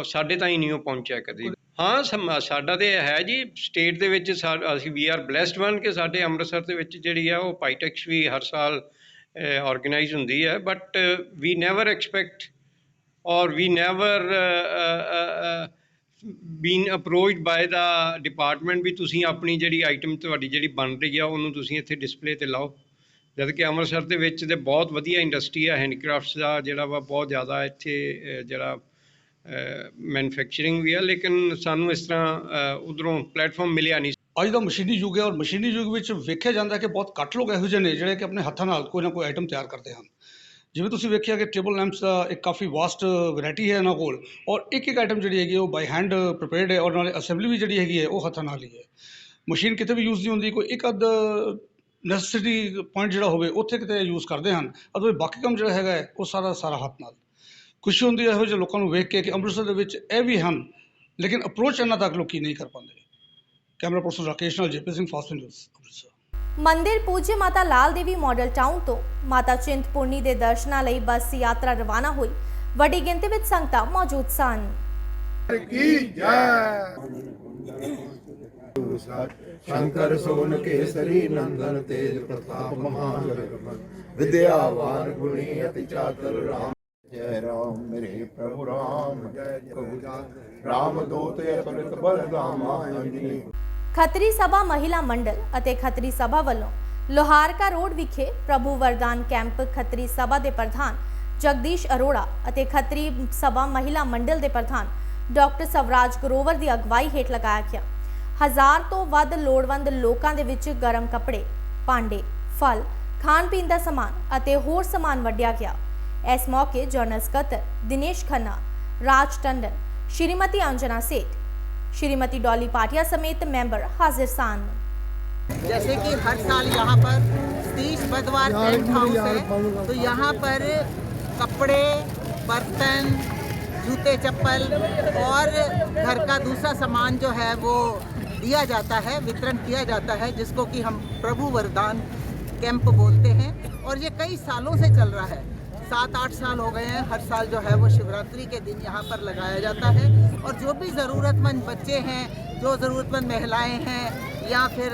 ਸਾਡੇ ਤਾਂ ਹੀ ਨਹੀਂ ਉਹ ਪਹੁੰਚਿਆ ਕਦੇ। ਹਾਂ ਸਮ- ਸਾਡਾ ਤੇ ਹੈ ਜੀ ਸਟੇਟ ਦੇ ਵਿੱਚ ਸਾ- ਅਸੀਂ ਵੀ ਆਰ ਬlesed ਵਨ ਕਿ ਸਾਡੇ ਅੰਮ੍ਰਿਤਸਰ ਦੇ ਵਿੱਚ ਜਿਹੜੀ ਆ ਉਹ ਪਾਈਟੈਕਸ ਵੀ ਹਰ ਸਾਲ ਆਰਗੇਨਾਈਜ਼ ਹੁੰਦੀ ਹੈ। But we never expect or we never been approached uh, ਦਾ ਡਿਪਾਰਟਮੈਂਟ ਵੀ ਤੁਸੀਂ ਆਪਣੀ ਜਿਹੜੀ ਆਈਟਮ ਤੁਹਾਡੀ ਜਿਹੜੀ ਬਣ ਰਹੀ ਆ ਉਹਨੂੰ ਤੁਸੀਂ ਇੱਥੇ ਡਿਸਪਲੇ ਤੇ ਲਾਓ। ਜਦ ਕਿ ਅੰਮ੍ਰਿਤਸਰ ਦੇ ਵਿੱਚ ਤੇ ਬਹੁਤ ਵਧੀਆ ਇੰਡਸਟਰੀ ਆ ਹੈਂਡੀਕ੍ਰਾਫਟਸ ਦਾ ਜਿਹੜਾ ਵਾ ਬਹੁਤ ਜ਼ਿਆਦਾ ਇੱਥੇ ਜਿਹੜਾ ਮੈਨੂਫੈਕਚਰਿੰਗ ਵੀ ਆ, ਲੇਕਿਨ ਸਾਨੂੰ ਇਸ ਤਰ੍ਹਾਂ ਉਧਰੋਂ ਪਲੇਟਫਾਰਮ ਮਿਲਿਆ ਨਹੀਂ। ਅੱਜ ਦਾ ਮਸ਼ੀਨੀ ਯੁੱਗ ਹੈ ਔਰ ਮਸ਼ੀਨੀ ਯੁੱਗ ਵਿੱਚ ਵੇਖਿਆ ਜਾਂਦਾ ਕਿ ਬਹੁਤ ਘੱਟ ਲੋਕ ਇਹੋ ਜਿਹੇ ਨੇ ਜਿਹੜੇ ਕਿ ਆਪਣੇ ਹੱਥਾਂ ਨਾਲ ਕੋਈ ਨਾ ਕੋਈ ਆਈਟਮ ਤਿਆਰ ਕਰਦੇ ਹਨ। ਜਿਵੇਂ ਤੁਸੀਂ ਵੇਖਿਆ ਕਿ ਟੇਬਲ ਲੈਂਪਸ ਦਾ ਇੱਕ ਕਾਫੀ ਵਾਸਟ ਵੈਰਾਈਟੀ ਹੈ ਇਹਨਾਂ ਕੋਲ ਔਰ ਇੱਕ ਇੱਕ ਆਈਟਮ ਜਿਹੜੀ ਹੈਗੀ ਉਹ ਬਾਈ ਹੈਂਡ ਪ੍ਰਿਪੇਅਰਡ ਹੈ ਔਰ ਨਾਲੇ ਅਸੈਂਬਲੀ ਵੀ ਜਿਹੜੀ ਹੈਗੀ ਹੈ ਉਹ ਹੱਥਾਂ ਨਾਲ ਹੀ ਹੈ। ਮਸ਼ੀਨ ਕਿਤੇ ਵੀ ਯੂਜ਼ ਨਹੀਂ ਹੁੰਦੀ, ਕੋਈ ਇੱਕ ਅੱਧ ਨੈਸੈਸਿਟੀ ਪੁਆਇੰਟ ਜਿਹੜਾ ਹੋਵੇ ਉੱਥੇ ਕਿਤੇ ਯੂਜ਼ ਕਰਦੇ ਹਨ। ਅਦੋਂ ਬਾਕੀ ਕੰਮ ਜਿਹੜਾ ਹੈਗਾ ਉਹ ਸਾਰਾ ਸਾਰਾ ਹੱਥ ਨਾਲ। ਖੁਸ਼ੀ ਹੁੰਦੀ ਹੈ ਇਹੋ ਜਿਹੇ ਲੋਕਾਂ ਨੂੰ ਵੇਖ ਕੇ ਕਿ ਅੰਮ੍ਰਿਤਸਰ ਦੇ ਵਿੱਚ ਇਹ ਵੀ ਹਨ ਲੇਕਿਨ ਅਪਰੋਚ ਇਹਨਾਂ ਤੱਕ ਲੋਕੀ ਨਹੀਂ ਕਰ ਪਾਉਂਦੇ। ਕੈਮਰਾ ਪਰਸਨ ਰਾਕੇਸ਼ ਨਾਲ JP Singh fast news Amritsar. ਮੰਦਿਰ ਪੂਜਯ ਮਾਤਾ ਲਾਲ ਦੇਵੀ ਮਾਡਲ ਟਾਊਨ ਤੋਂ ਮਾਤਾ ਚਿੰਤਪੁਰਨੀ ਦੇ ਦਰਸ਼ਨਾਂ ਲਈ ਬੱਸ ਯਾਤਰਾ ਰਵਾਨਾ ਹੋਈ। ਵੱਡੀ ਗਿਣਤੀ ਵਿੱਚ ਸੰਗਤਾਂ ਮੌਜੂਦ ਸਨ। शंकर सोन केसरी नंदन तेज प्रताप महान विद्यावान गुणी अति चातुर राम जय राम मेरे प्रभु राम जय जय राम दूत अतुलित बल धामा अंजनी ਖੱਤਰੀ ਸਭਾ ਮਹਿਲਾ ਮੰਡਲ ਅਤੇ ਖੱਤਰੀ ਸਭਾ ਵੱਲੋਂ ਲੋਹਾਰਕਾ ਰੋਡ ਵਿਖੇ ਪ੍ਰਭੂ ਵਰਦਾਨ ਕੈਂਪ ਖੱਤਰੀ ਸਭਾ ਦੇ ਪ੍ਰਧਾਨ ਜਗਦੀਸ਼ ਅਰੋੜਾ ਅਤੇ ਖੱਤਰੀ ਸਭਾ ਮਹਿਲਾ ਮੰਡਲ ਦੇ ਪ੍ਰਧਾਨ ਡਾਕਟਰ ਸਵਰਾਜ ਗਰੋਵਰ ਦੀ ਅਗਵਾਈ ਹੇਠ ਲਗਾਇਆ ਗਿਆ ਹਜ਼ਾਰ ਤੋਂ ਵੱਧ ਲੋੜਵੰਦ ਲੋਕਾਂ ਦੇ ਵਿੱਚ ਗਰਮ ਕੱਪੜੇ ਭਾਂਡੇ ਫਲ ਖਾਣ ਪੀਣ ਦਾ ਸਮਾਨ ਅਤੇ ਹੋਰ ਸਮਾਨ ਵੰਡਿਆ ਗਿਆ ਇਸ ਮੌਕੇ ਜਨਰਲ ਸਕੱਤਰ ਦਿਨੇਸ਼ ਖੰਨਾ ਰਾਜ ਟੰਡਨ ਸ਼੍ਰੀਮਤੀ ਅੰਜਨਾ ਸੇਠ श्रीमती डॉली पाटिया समेत मेंबर हाजिर सान जैसे कि हर साल यहाँ पर सतीश बदवार टेंट हाउस है तो यहाँ पर कपड़े बर्तन जूते चप्पल और घर का दूसरा सामान जो है वो दिया जाता है, वितरण किया जाता है, जिसको कि हम प्रभु वरदान कैंप बोलते हैं। और ये कई सालों से चल रहा है। सात, आठ साल हो गए हैं। हर साल जो है वो शिवरात्रि के दिन यहाँ पर लगाया जाता है। और जो भी ज़रूरतमंद बच्चे हैं, जो ज़रूरतमंद महिलाएँ हैं, या फिर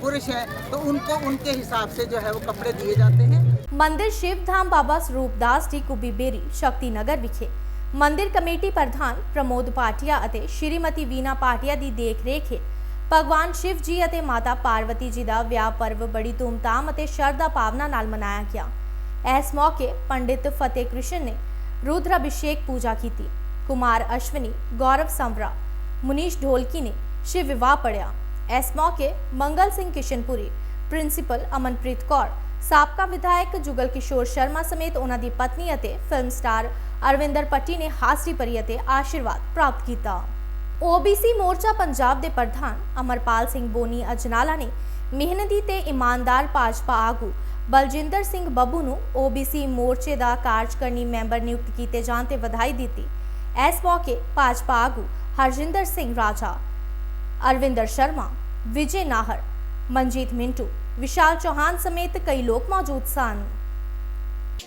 पुरुष हैं तो उनको, उनके हिसाब से जो है वो कपड़े दिए जाते हैं। मंदिर शिव धाम बाबा स्वरूपदास जी कुबीबेरी शक्ति नगर विखे। ਮੰਦਿਰ ਕਮੇਟੀ ਪ੍ਰਧਾਨ ਪ੍ਰਮੋਦ ਪਾਟਿਆ ਅਤੇ ਸ਼੍ਰੀਮਤੀ ਵੀਨਾ ਪਾਟਿਆ ਦੀ ਦੇਖਰੇਖ ਹੇਠ ਭਗਵਾਨ ਸ਼ਿਵ ਜੀ ਅਤੇ ਮਾਤਾ ਪਾਰਵਤੀ ਜੀ ਦਾ ਵਿਆਹ ਪਰਵ ਬੜੀ ਧੂਮਧਾਮ ਅਤੇ ਸ਼ਰਧਾ ਭਾਵਨਾ ਨਾਲ ਮਨਾਇਆ ਗਿਆ। ਇਸ ਮੌਕੇ ਪੰਡਿਤ ਫਤਿਹ ਕ੍ਰਿਸ਼ਨ ਨੇ ਰੁਦਰ ਅਭਿਸ਼ੇਕ ਪੂਜਾ ਕੀਤੀ। ਕੁਮਾਰ ਅਸ਼ਵਨੀ, ਗੌਰਵ ਸੰਵਰਾ ਮੁਨੀਸ਼ ਢੋਲਕੀ ਨੇ ਸ਼ਿਵ ਵਿਵਾਹ ਪੜਿਆ ਇਸ ਮੌਕੇ ਮੰਗਲ ਸਿੰਘ ਕਿਸ਼ਨਪੁਰੀ, ਪ੍ਰਿੰਸੀਪਲ ਅਮਨਪ੍ਰੀਤ ਕੌਰ, ਸਾਬਕਾ ਵਿਧਾਇਕ ਜੁਗਲ ਕਿਸ਼ੋਰ ਸ਼ਰਮਾ ਸਮੇਤ ਉਹਨਾਂ ਦੀ ਪਤਨੀ ਅਤੇ ਫਿਲਮ ਸਟਾਰ ਅਰਵਿੰਦਰ ਪੱਟੀ ਨੇ ਹਾਜ਼ਰੀ ਭਰੀ ਅਤੇ ਆਸ਼ੀਰਵਾਦ ਪ੍ਰਾਪਤ ਕੀਤਾ। OBC ਮੋਰਚਾ ਪੰਜਾਬ ਦੇ ਪ੍ਰਧਾਨ ਅਮਰਪਾਲ ਸਿੰਘ ਬੋਨੀ ਅਜਨਾਲਾ ਨੇ ਮਿਹਨਤੀ ਤੇ ਇਮਾਨਦਾਰ ਭਾਜਪਾ ਆਗੂ ਬਲਜਿੰਦਰ ਸਿੰਘ ਬੱਬੂ ਨੂੰ OBC ਮੋਰਚੇ ਦਾ ਕਾਰਜਕਰਨੀ ਮੈਂਬਰ ਨਿਯੁਕਤ ਕੀਤੇ ਜਾਣ ਤੇ ਵਧਾਈ ਦਿੱਤੀ। ਇਸ ਮੌਕੇ ਭਾਜਪਾ ਆਗੂ ਹਰਜਿੰਦਰ ਸਿੰਘ ਰਾਜਾ, ਅਰਵਿੰਦਰ ਸ਼ਰਮਾ, ਵਿਜੇ ਨਾਹਰ, ਮਨਜੀਤ ਮਿੰਟੂ, ਵਿਸ਼ਾਲ ਚੌਹਾਨ ਸਮੇਤ ਕਈ ਲੋਕ ਮੌਜੂਦ ਸਨ।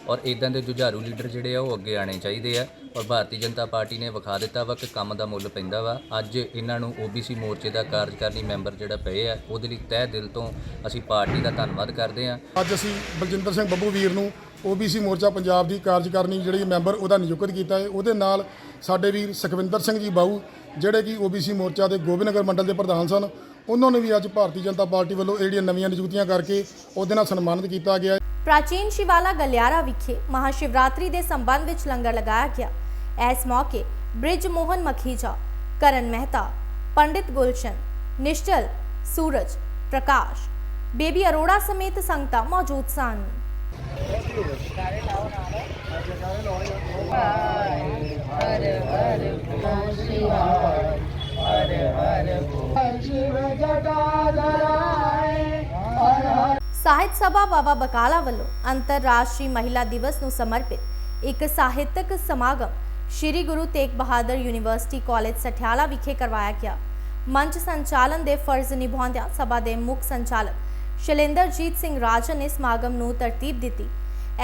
ਔਰ ਇਦਾਂ ਦੇ ਜੁਝਾਰੂ ਲੀਡਰ ਜਿਹੜੇ ਆ, ਉਹ ਅੱਗੇ ਆਣੇ ਚਾਹੀਦੇ ਆ। ਔਰ ਭਾਰਤੀ ਜਨਤਾ ਪਾਰਟੀ ਨੇ ਵਿਖਾ ਦਿੱਤਾ ਵਾ ਕਿ ਕੰਮ ਦਾ ਮੁੱਲ ਪੈਂਦਾ ਵਾ। ਅੱਜ ਇਹਨਾਂ ਨੂੰ OBC ਮੋਰਚੇ ਦਾ ਕਾਰਜਕਾਰਨੀ ਮੈਂਬਰ ਜਿਹੜਾ ਪਏ ਆ, ਉਹਦੇ ਲਈ ਤਹਿ ਦਿਲ ਤੋਂ ਅਸੀਂ ਪਾਰਟੀ ਦਾ ਧੰਨਵਾਦ ਕਰਦੇ ਆ। ਅੱਜ ਅਸੀਂ ਬਲਜਿੰਦਰ ਸਿੰਘ ਬੱਬੂ ਵੀਰ ਨੂੰ OBC ਮੋਰਚਾ ਪੰਜਾਬ ਦੀ ਕਾਰਜਕਾਰਨੀ ਜਿਹੜੀ ਮੈਂਬਰ ਉਹਦਾ ਨਿਯੁਕਤ ਕੀਤਾ ਹੈ। ਉਹਦੇ ਨਾਲ ਸਾਡੇ ਵੀਰ ਸੁਖਵਿੰਦਰ ਸਿੰਘ ਜੀ ਬਾਊ, ਜਿਹੜੇ ਕਿ OBC ਮੋਰਚਾ ਦੇ ਗੋਬਿੰਦਨਗਰ ਮੰਡਲ ਦੇ ਪ੍ਰਧਾਨ ਸਨ, ਉਹਨਾਂ ਨੇ ਵੀ ਅੱਜ ਭਾਰਤੀ ਜਨਤਾ ਪਾਰਟੀ ਵੱਲੋਂ ਜਿਹੜੀਆਂ ਨਵੀਆਂ ਨਿਯੁਕਤੀਆਂ ਕਰਕੇ ਉਹਦੇ ਨਾਲ ਸਨਮਾਨਿਤ ਕੀਤਾ ਗਿਆ। ਪ੍ਰਾਚੀਨ ਸ਼ਿਵਾਲਾ ਗਲਿਆਰਾ ਵਿਖੇ ਮਹਾਸ਼ਿਵਰਾਤਰੀ ਦੇ ਸੰਬੰਧ ਵਿੱਚ ਲੰਗਰ ਲਗਾਇਆ ਗਿਆ ਇਸ ਮੌਕੇ ਬ੍ਰਿਜ ਮੋਹਨ ਮਖੀਜਾ ਕਰਨ ਮਹਿਤਾ ਪੰਡਿਤ ਗੁਲਸ਼ਨ ਨਿਸ਼ਚਲ ਸੂਰਜ ਪ੍ਰਕਾਸ਼ ਬੇਬੀ ਅਰੋੜਾ ਸਮੇਤ ਸੰਗਤਾਂ ਮੌਜੂਦ ਸਨ ਸਾਹਿਤ ਸਭਾ ਬਾਬਾ ਬਕਾਲਾ ਵੱਲੋਂ ਅੰਤਰਰਾਸ਼ਟਰੀ ਮਹਿਲਾ ਦਿਵਸ ਨੂੰ ਸਮਰਪਿਤ ਇੱਕ ਸਾਹਿਤਕ ਸਮਾਗਮ ਸ੍ਰੀ ਗੁਰੂ ਤੇਗ ਬਹਾਦਰ ਯੂਨੀਵਰਸਿਟੀ ਕਾਲਜ ਸਠਿਆਲਾ ਵਿਖੇ ਕਰਵਾਇਆ ਗਿਆ। ਮੰਚ ਸੰਚਾਲਨ ਦੇ ਫਰਜ਼ ਨਿਭਾਉਂਦਿਆਂ ਸਭਾ ਦੇ ਮੁੱਖ ਸੰਚਾਲਕ ਸ਼ੈਲੇਂਦਰਜੀਤ ਸਿੰਘ ਰਾਜਨ ਨੇ ਸਮਾਗਮ ਨੂੰ ਤਰਤੀਬ ਦਿੱਤੀ।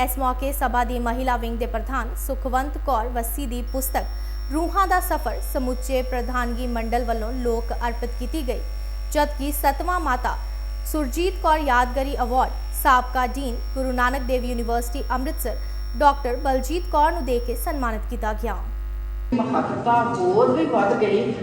ਇਸ ਮੌਕੇ ਸਭਾ ਦੀ ਮਹਿਲਾ ਵਿੰਗ ਦੇ ਪ੍ਰਧਾਨ ਸੁਖਵੰਤ ਕੌਰ ਵੱਸੀ ਦੀ ਪੁਸਤਕ ਰੂਹਾਂ ਦਾ ਸਫ਼ਰ ਸਮੁੱਚੇ ਪ੍ਰਧਾਨਗੀ ਮੰਡਲ ਵੱਲੋਂ ਲੋਕ ਅਰਪਿਤ ਕੀਤੀ ਗਈ, ਜਦਕਿ ਸਤਵਾਂ ਮਾਤਾ ਸੁਰਜੀਤ ਕੌਰ ਯਾਦਗਾਰੀ ਅਵਾਰਡ ਸਾਬਕਾ dean Guru Nanak Dev university Amritsar. Doctor Baljit Kaur ਨੂੰ ਦੇ ਕੇ ਸਨਮਾਨਿਤ ਕੀਤਾ ਗਿਆ। ਮਹੱਤਤਾ ਹੋਰ ਵੀ ਵੱਧ ਗਈ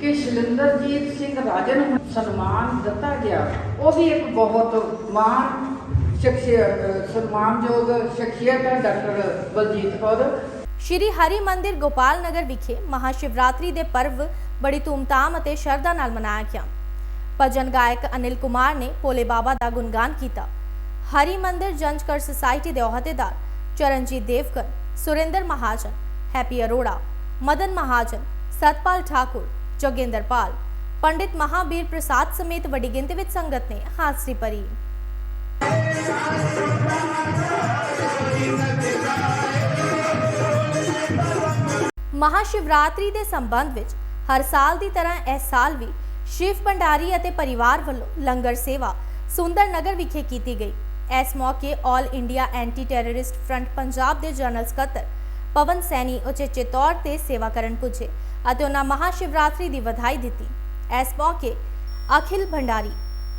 ਕਿ ਸ਼ਲਿੰਦਰਜੀਤ ਸਿੰਘ ਰਾਜਨ ਨੂੰ ਸਨਮਾਨ ਦਿੱਤਾ ਗਿਆ। ਉਹ ਵੀ ਇੱਕ ਬਹੁਤ ਮਾਣ ਸ਼ਖਸੀਅਤ ਸਨਮਾਨਯੋਗ ਸ਼ਖਸੀਅਤ ਹੈ ਡਾਕਟਰ ਬਲਜੀਤ ਕੌਰ। ਸ਼੍ਰੀ ਹਰੀ ਮੰਦਿਰ ਗੋਪਾਲ ਨਗਰ ਵਿਖੇ ਮਹਾਸ਼ਿਵਰਾਤਰੀ ਦੇ ਪਰਵ ਬੜੀ ਧੂਮਧਾਮ ਅਤੇ ਸ਼ਰਧਾ ਨਾਲ ਮਨਾਇਆ ਗਿਆ। ਭਜਨ ਗਾਇਕ ਅਨਿਲ ਕੁਮਾਰ ਨੇ ਭੋਲੇ ਬਾਬਾ ਦਾ ਗੁਣਗਾਨ ਕੀਤਾ। ਹਰੀ ਮੰਦਿਰ ਜੰਜਕਰ ਸੁਸਾਇਟੀ ਦੇ ਅਹੁਦੇਦਾਰ ਚਰਨਜੀਤ ਦੇਵਕਰ ਸੁਰਿੰਦਰ ਮਹਾਜਨ, ਹੈਪੀ ਅਰੋੜਾ, ਮਦਨ ਮਹਾਜਨ, ਸਤਪਾਲ ਠਾਕੁਰ, ਜੋਗਿੰਦਰ ਪਾਲ, ਪੰਡਿਤ ਮਹਾਬੀਰ ਪ੍ਰਸਾਦ ਸਮੇਤ ਵੱਡੀ ਗਿਣਤੀ ਵਿੱਚ ਸੰਗਤ ਨੇ ਹਾਜ਼ਰੀ ਭਰੀ। ਮਹਾਸ਼ਿਵਰਾਤਰੀ ਦੇ ਸੰਬੰਧ ਵਿੱਚ ਹਰ ਸਾਲ ਦੀ ਤਰ੍ਹਾਂ ਇਸ ਸਾਲ ਵੀ ਸ਼ਿਵ ਭੰਡਾਰੀ ਅਤੇ ਪਰਿਵਾਰ ਵੱਲੋਂ ਲੰਗਰ ਸੇਵਾ ਸੁੰਦਰ ਨਗਰ ਵਿਖੇ ਕੀਤੀ ਗਈ। ਇਸ ਮੌਕੇ all India anti terrorist front Punjab ਦੇ ਜਨਰਲ ਸਕੱਤਰ ਪਵਨ ਸੈਣੀ ਉਚੇਚੇ ਤੌਰ ਤੇ ਸੇਵਾ ਕਰਨ ਪੁੱਜੇ ਅਤੇ ਉਹਨਾਂ ਮਹਾਸ਼ਿਵਰਾਤਰੀ ਦੀ ਵਧਾਈ ਦਿੱਤੀ। ਇਸ ਮੌਕੇ ਅਖਿਲ ਭੰਡਾਰੀ,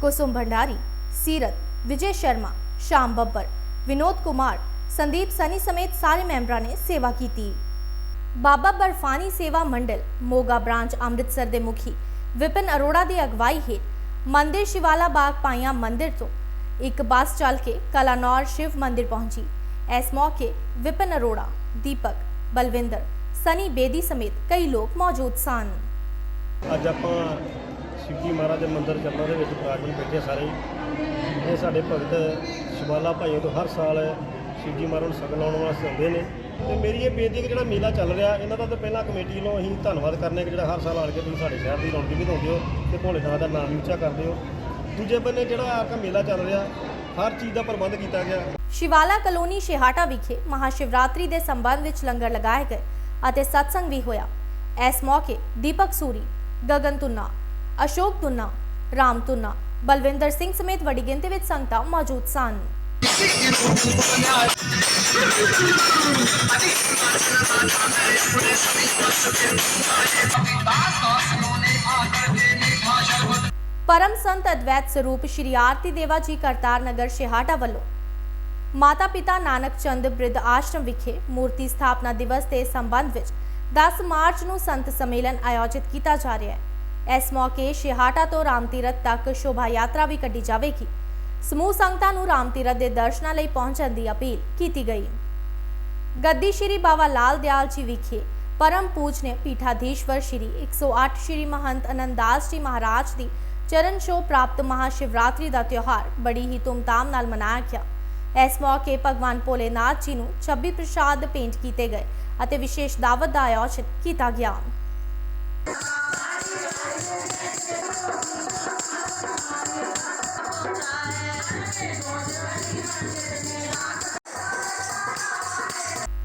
ਕੁਸੁਮ ਭੰਡਾਰੀ, ਸੀਰਤ, ਵਿਜੇ ਸ਼ਰਮਾ, ਸ਼ਾਮ ਬੱਬਰ, ਵਿਨੋਦ ਕੁਮਾਰ, ਸੰਦੀਪ ਸਨੀ ਸਮੇਤ ਸਾਰੇ ਮੈਂਬਰਾਂ ਨੇ ਸੇਵਾ ਕੀਤੀ। ਬਾਬਾ ਬਰਫਾਨੀ ਸੇਵਾ ਮੰਡਲ, ਮੋਗਾ ਬ੍ਰਾਂਚ ਅੰਮ੍ਰਿਤਸਰ ਦੇ ਮੁਖੀ ਵਿਪਨ ਅਰੋੜਾ ਦੀ ਅਗਵਾਈ ਹੇਠ ਮੰਦਿਰ ਸ਼ਿਵਾਲਾ ਬਾਗ ਪਾਈਆਂ ਮੰਦਿਰ ਤੋਂ ਇੱਕ ਬੱਸ ਚੱਲ ਕੇ ਕਲਾਨੌਰ ਸ਼ਿਵ ਮੰਦਿਰ ਪਹੁੰਚੀ। ਇਸ ਮੌਕੇ ਵਿਪਨ ਅਰੋੜਾ, ਦੀਪਕ, ਬਲਵਿੰਦਰ, ਸਨੀ ਬੇਦੀ ਸਮੇਤ ਕਈ ਲੋਕ ਮੌਜੂਦ ਸਨ। ਅੱਜ ਆਪਾਂ ਸ਼ਿਵਜੀ ਮਹਾਰਾਜ ਦੇ ਮੰਦਿਰ ਚਰਨਾਂ ਦੇ ਵਿੱਚ ਪ੍ਰਾਜਨ ਬੈਠੇ ਸਾਰੇ। ਹੀ। ਇਹ ਸਾਡੇ ਭਗਤ ਸ਼ਿਵਾਲਾ ਭਾਈਆਂ ਤੋਂ ਹਰ ਸਾਲ ਸ਼ਿਵਜੀ ਮਹਾਰਾਜ ਨੂੰ ਸਗਨ ਲਾਉਣ ਵਾਸਤੇ ਆਉਂਦੇ ਨੇ। ਤੇ ਮੇਰੀ ਇਹ ਬੇਨਤੀ ਕਿ ਜਿਹੜਾ ਮੇਲਾ ਚੱਲ ਰਿਹਾ, ਇਹਨਾਂ ਦਾ ਤਾਂ ਪਹਿਲਾਂ ਕਮੇਟੀ ਵੱਲੋਂ ਅਸੀਂ ਧੰਨਵਾਦ ਕਰਨੇ ਕਿ ਜਿਹੜਾ ਹਰ ਸਾਲ ਆਣ ਕੇ ਤੁਸੀਂ ਸਾਡੇ ਸ਼ਹਿਰ ਦੀ ਰੌਣਕ ਵਧਾਉਂਦੇ ਹੋ ਤੇ ਭੋਲੇਨਾਥ ਦਾ ਨਾਮ ਉੱਚਾ ਕਰਦੇ ਹੋ। ਦੂਜੇ ਬੰਨੇ ਜਿਹੜਾ ਆਪ ਮੇਲਾ ਚੱਲ ਰਿਹਾ, ਹਰ ਚੀਜ਼ ਦਾ ਪ੍ਰਬੰਧ ਕੀਤਾ ਗਿਆ। ਸ਼ਿਵਾਲਾ ਕਲੋਨੀ ਸ਼ਿਹਾਟਾ ਵਿਖੇ ਮਹਾਸ਼ਿਵਰਾਤਰੀ ਦੇ ਸੰਬੰਧ ਵਿੱਚ ਲੰਗਰ ਲਗਾਏ ਗਏ ਅਤੇ ਸਤਸੰਗ ਵੀ ਹੋਇਆ। ਇਸ ਮੌਕੇ ਦੀਪਕ ਸੂਰੀ, Gagan tuna Ashok tuna Ram tuna Balwinder Singh ਸਮੇਤ ਵੱਡੀ ਗਿਣਤੀ ਵਿੱਚ ਸੰਗਤਾਂ ਮੌਜੂਦ ਸਨ। ਪਰਮ ਸੰਤ ਅਦਵੈਤ ਸਰੂਪ ਸ਼੍ਰੀ ਆਰਤੀ ਦੇਵਾ ਜੀ ਕਰਤਾਰ ਨਗਰ ਸ਼ਿਹਾਟਾ ਵੱਲੋਂ ਮਾਤਾ ਪਿਤਾ ਨਾਨਕ ਚੰਦ ਬ੍ਰਿਧ ਆਸ਼ਰਮ ਵਿਖੇ ਮੂਰਤੀ ਸਥਾਪਨਾ ਦਿਵਸ ਦੇ ਸੰਬੰਧ ਵਿੱਚ 10 ਮਾਰਚ ਨੂੰ ਸੰਤ ਸੰਮੇਲਨ ਆਯੋਜਿਤ ਕੀਤਾ ਜਾ ਰਿਹਾ ਹੈ। ਇਸ ਮੌਕੇ ਸ਼ਿਹਾਟਾ ਤੋਂ ਰਾਮਤੀਰਥ ਤੱਕ ਸ਼ੋਭਾ ਯਾਤਰਾ ਵੀ ਕੱਢੀ ਜਾਵੇਗੀ। ਸਮੂਹ ਸੰਗਤਾਂ ਨੂੰ ਰਾਮ ਤੀਰਥ ਦੇ ਦਰਸ਼ਨਾਂ ਲਈ ਪਹੁੰਚਣ ਦੀ ਅਪੀਲ ਕੀਤੀ ਗਈ। ਗੱਦੀ ਸ਼੍ਰੀ ਬਾਬਾ ਲਾਲ ਦਿਆਲ ਜੀ ਵਿਖੇ ਪਰਮ ਪੂਜ ਨੇ ਪੀਠਾਧੀਸ਼ਵਰ ਸ਼੍ਰੀ 108 ਸ਼੍ਰੀ ਮਹੰਤ ਅਨੰਦਾਸ ਜੀ ਮਹਾਰਾਜ ਦੀ ਚਰਨ ਛੋਹ ਪ੍ਰਾਪਤ ਮਹਾਸ਼ਿਵਰਾਤਰੀ ਦਾ ਤਿਉਹਾਰ ਬੜੀ ਹੀ ਧੂਮਧਾਮ ਨਾਲ ਮਨਾਇਆ ਗਿਆ। ਇਸ ਮੌਕੇ ਭਗਵਾਨ ਭੋਲੇਨਾਥ ਜੀ ਨੂੰ 26 ਪ੍ਰਸ਼ਾਦ ਭੇਂਟ ਕੀਤੇ ਗਏ ਅਤੇ ਵਿਸ਼ੇਸ਼ ਦਾਵਤ ਦਾ ਆਯੋਜਨ ਕੀਤਾ ਗਿਆ।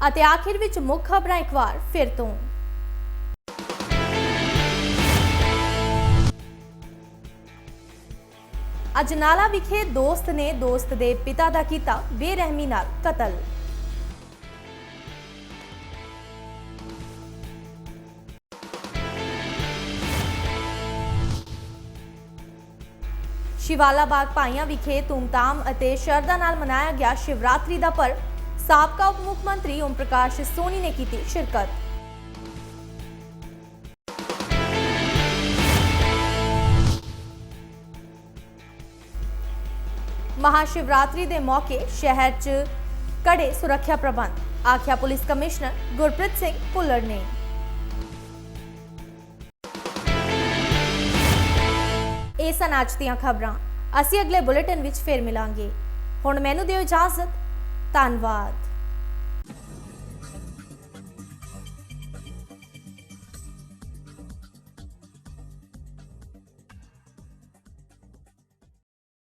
ਅਤੇ ਆਖਿਰ ਵਿੱਚ ਮੁੱਖ ਖਬਰਾਂ ਇੱਕ ਵਾਰ ਫਿਰ ਤੋਂ। ਅਜਨਾਲਾ ਵਿਖੇ ਦੋਸਤ ਨੇ ਦੋਸਤ ਦੇ ਪਿਤਾ ਦਾ ਕੀਤਾ ਬੇਰਹਿਮੀ ਨਾਲ ਕਤਲ। ਸ਼ਿਵਾਲਾ ਬਾਗ ਪਾਈਆਂ ਵਿਖੇ ਧੂਮਧਾਮ ਅਤੇ ਸ਼ਰਧਾ ਨਾਲ ਮਨਾਇਆ ਗਿਆ ਸ਼ਿਵਰਾਤਰੀ ਦਾ ਪਰਵ ਸਾਬਕਾ ਉਪ ਮੁੱਖ ਮੰਤਰੀ ਓਮ ਪ੍ਰਕਾਸ਼ ਸੋਨੀ ਨੇ ਕੀਤੀ ਸ਼ਿਰਕਤ। ਮਹਾਸ਼ਿਵਰਾਤਰੀ ਦੇ ਮੌਕੇ ਸ਼ਹਿਰ 'ਚ ਕੜੇ ਸੁਰੱਖਿਆ ਪ੍ਰਬੰਧ, ਆਖਿਆ ਪੁਲਿਸ ਕਮਿਸ਼ਨਰ ਗੁਰਪ੍ਰੀਤ ਸਿੰਘ ਭੁੱਲਰ ਨੇ। ਇਹ ਸਨ ਅੱਜ ਦੀਆਂ ਖਬਰਾਂ। ਅਸੀਂ ਅਗਲੇ ਬੁਲੇਟਿਨ ਵਿੱਚ ਫੇਰ ਮਿਲਾਂਗੇ। ਹੁਣ ਮੈਨੂੰ ਦਿਓ ਇਜਾਜ਼ਤ। ਧੰਨਵਾਦ।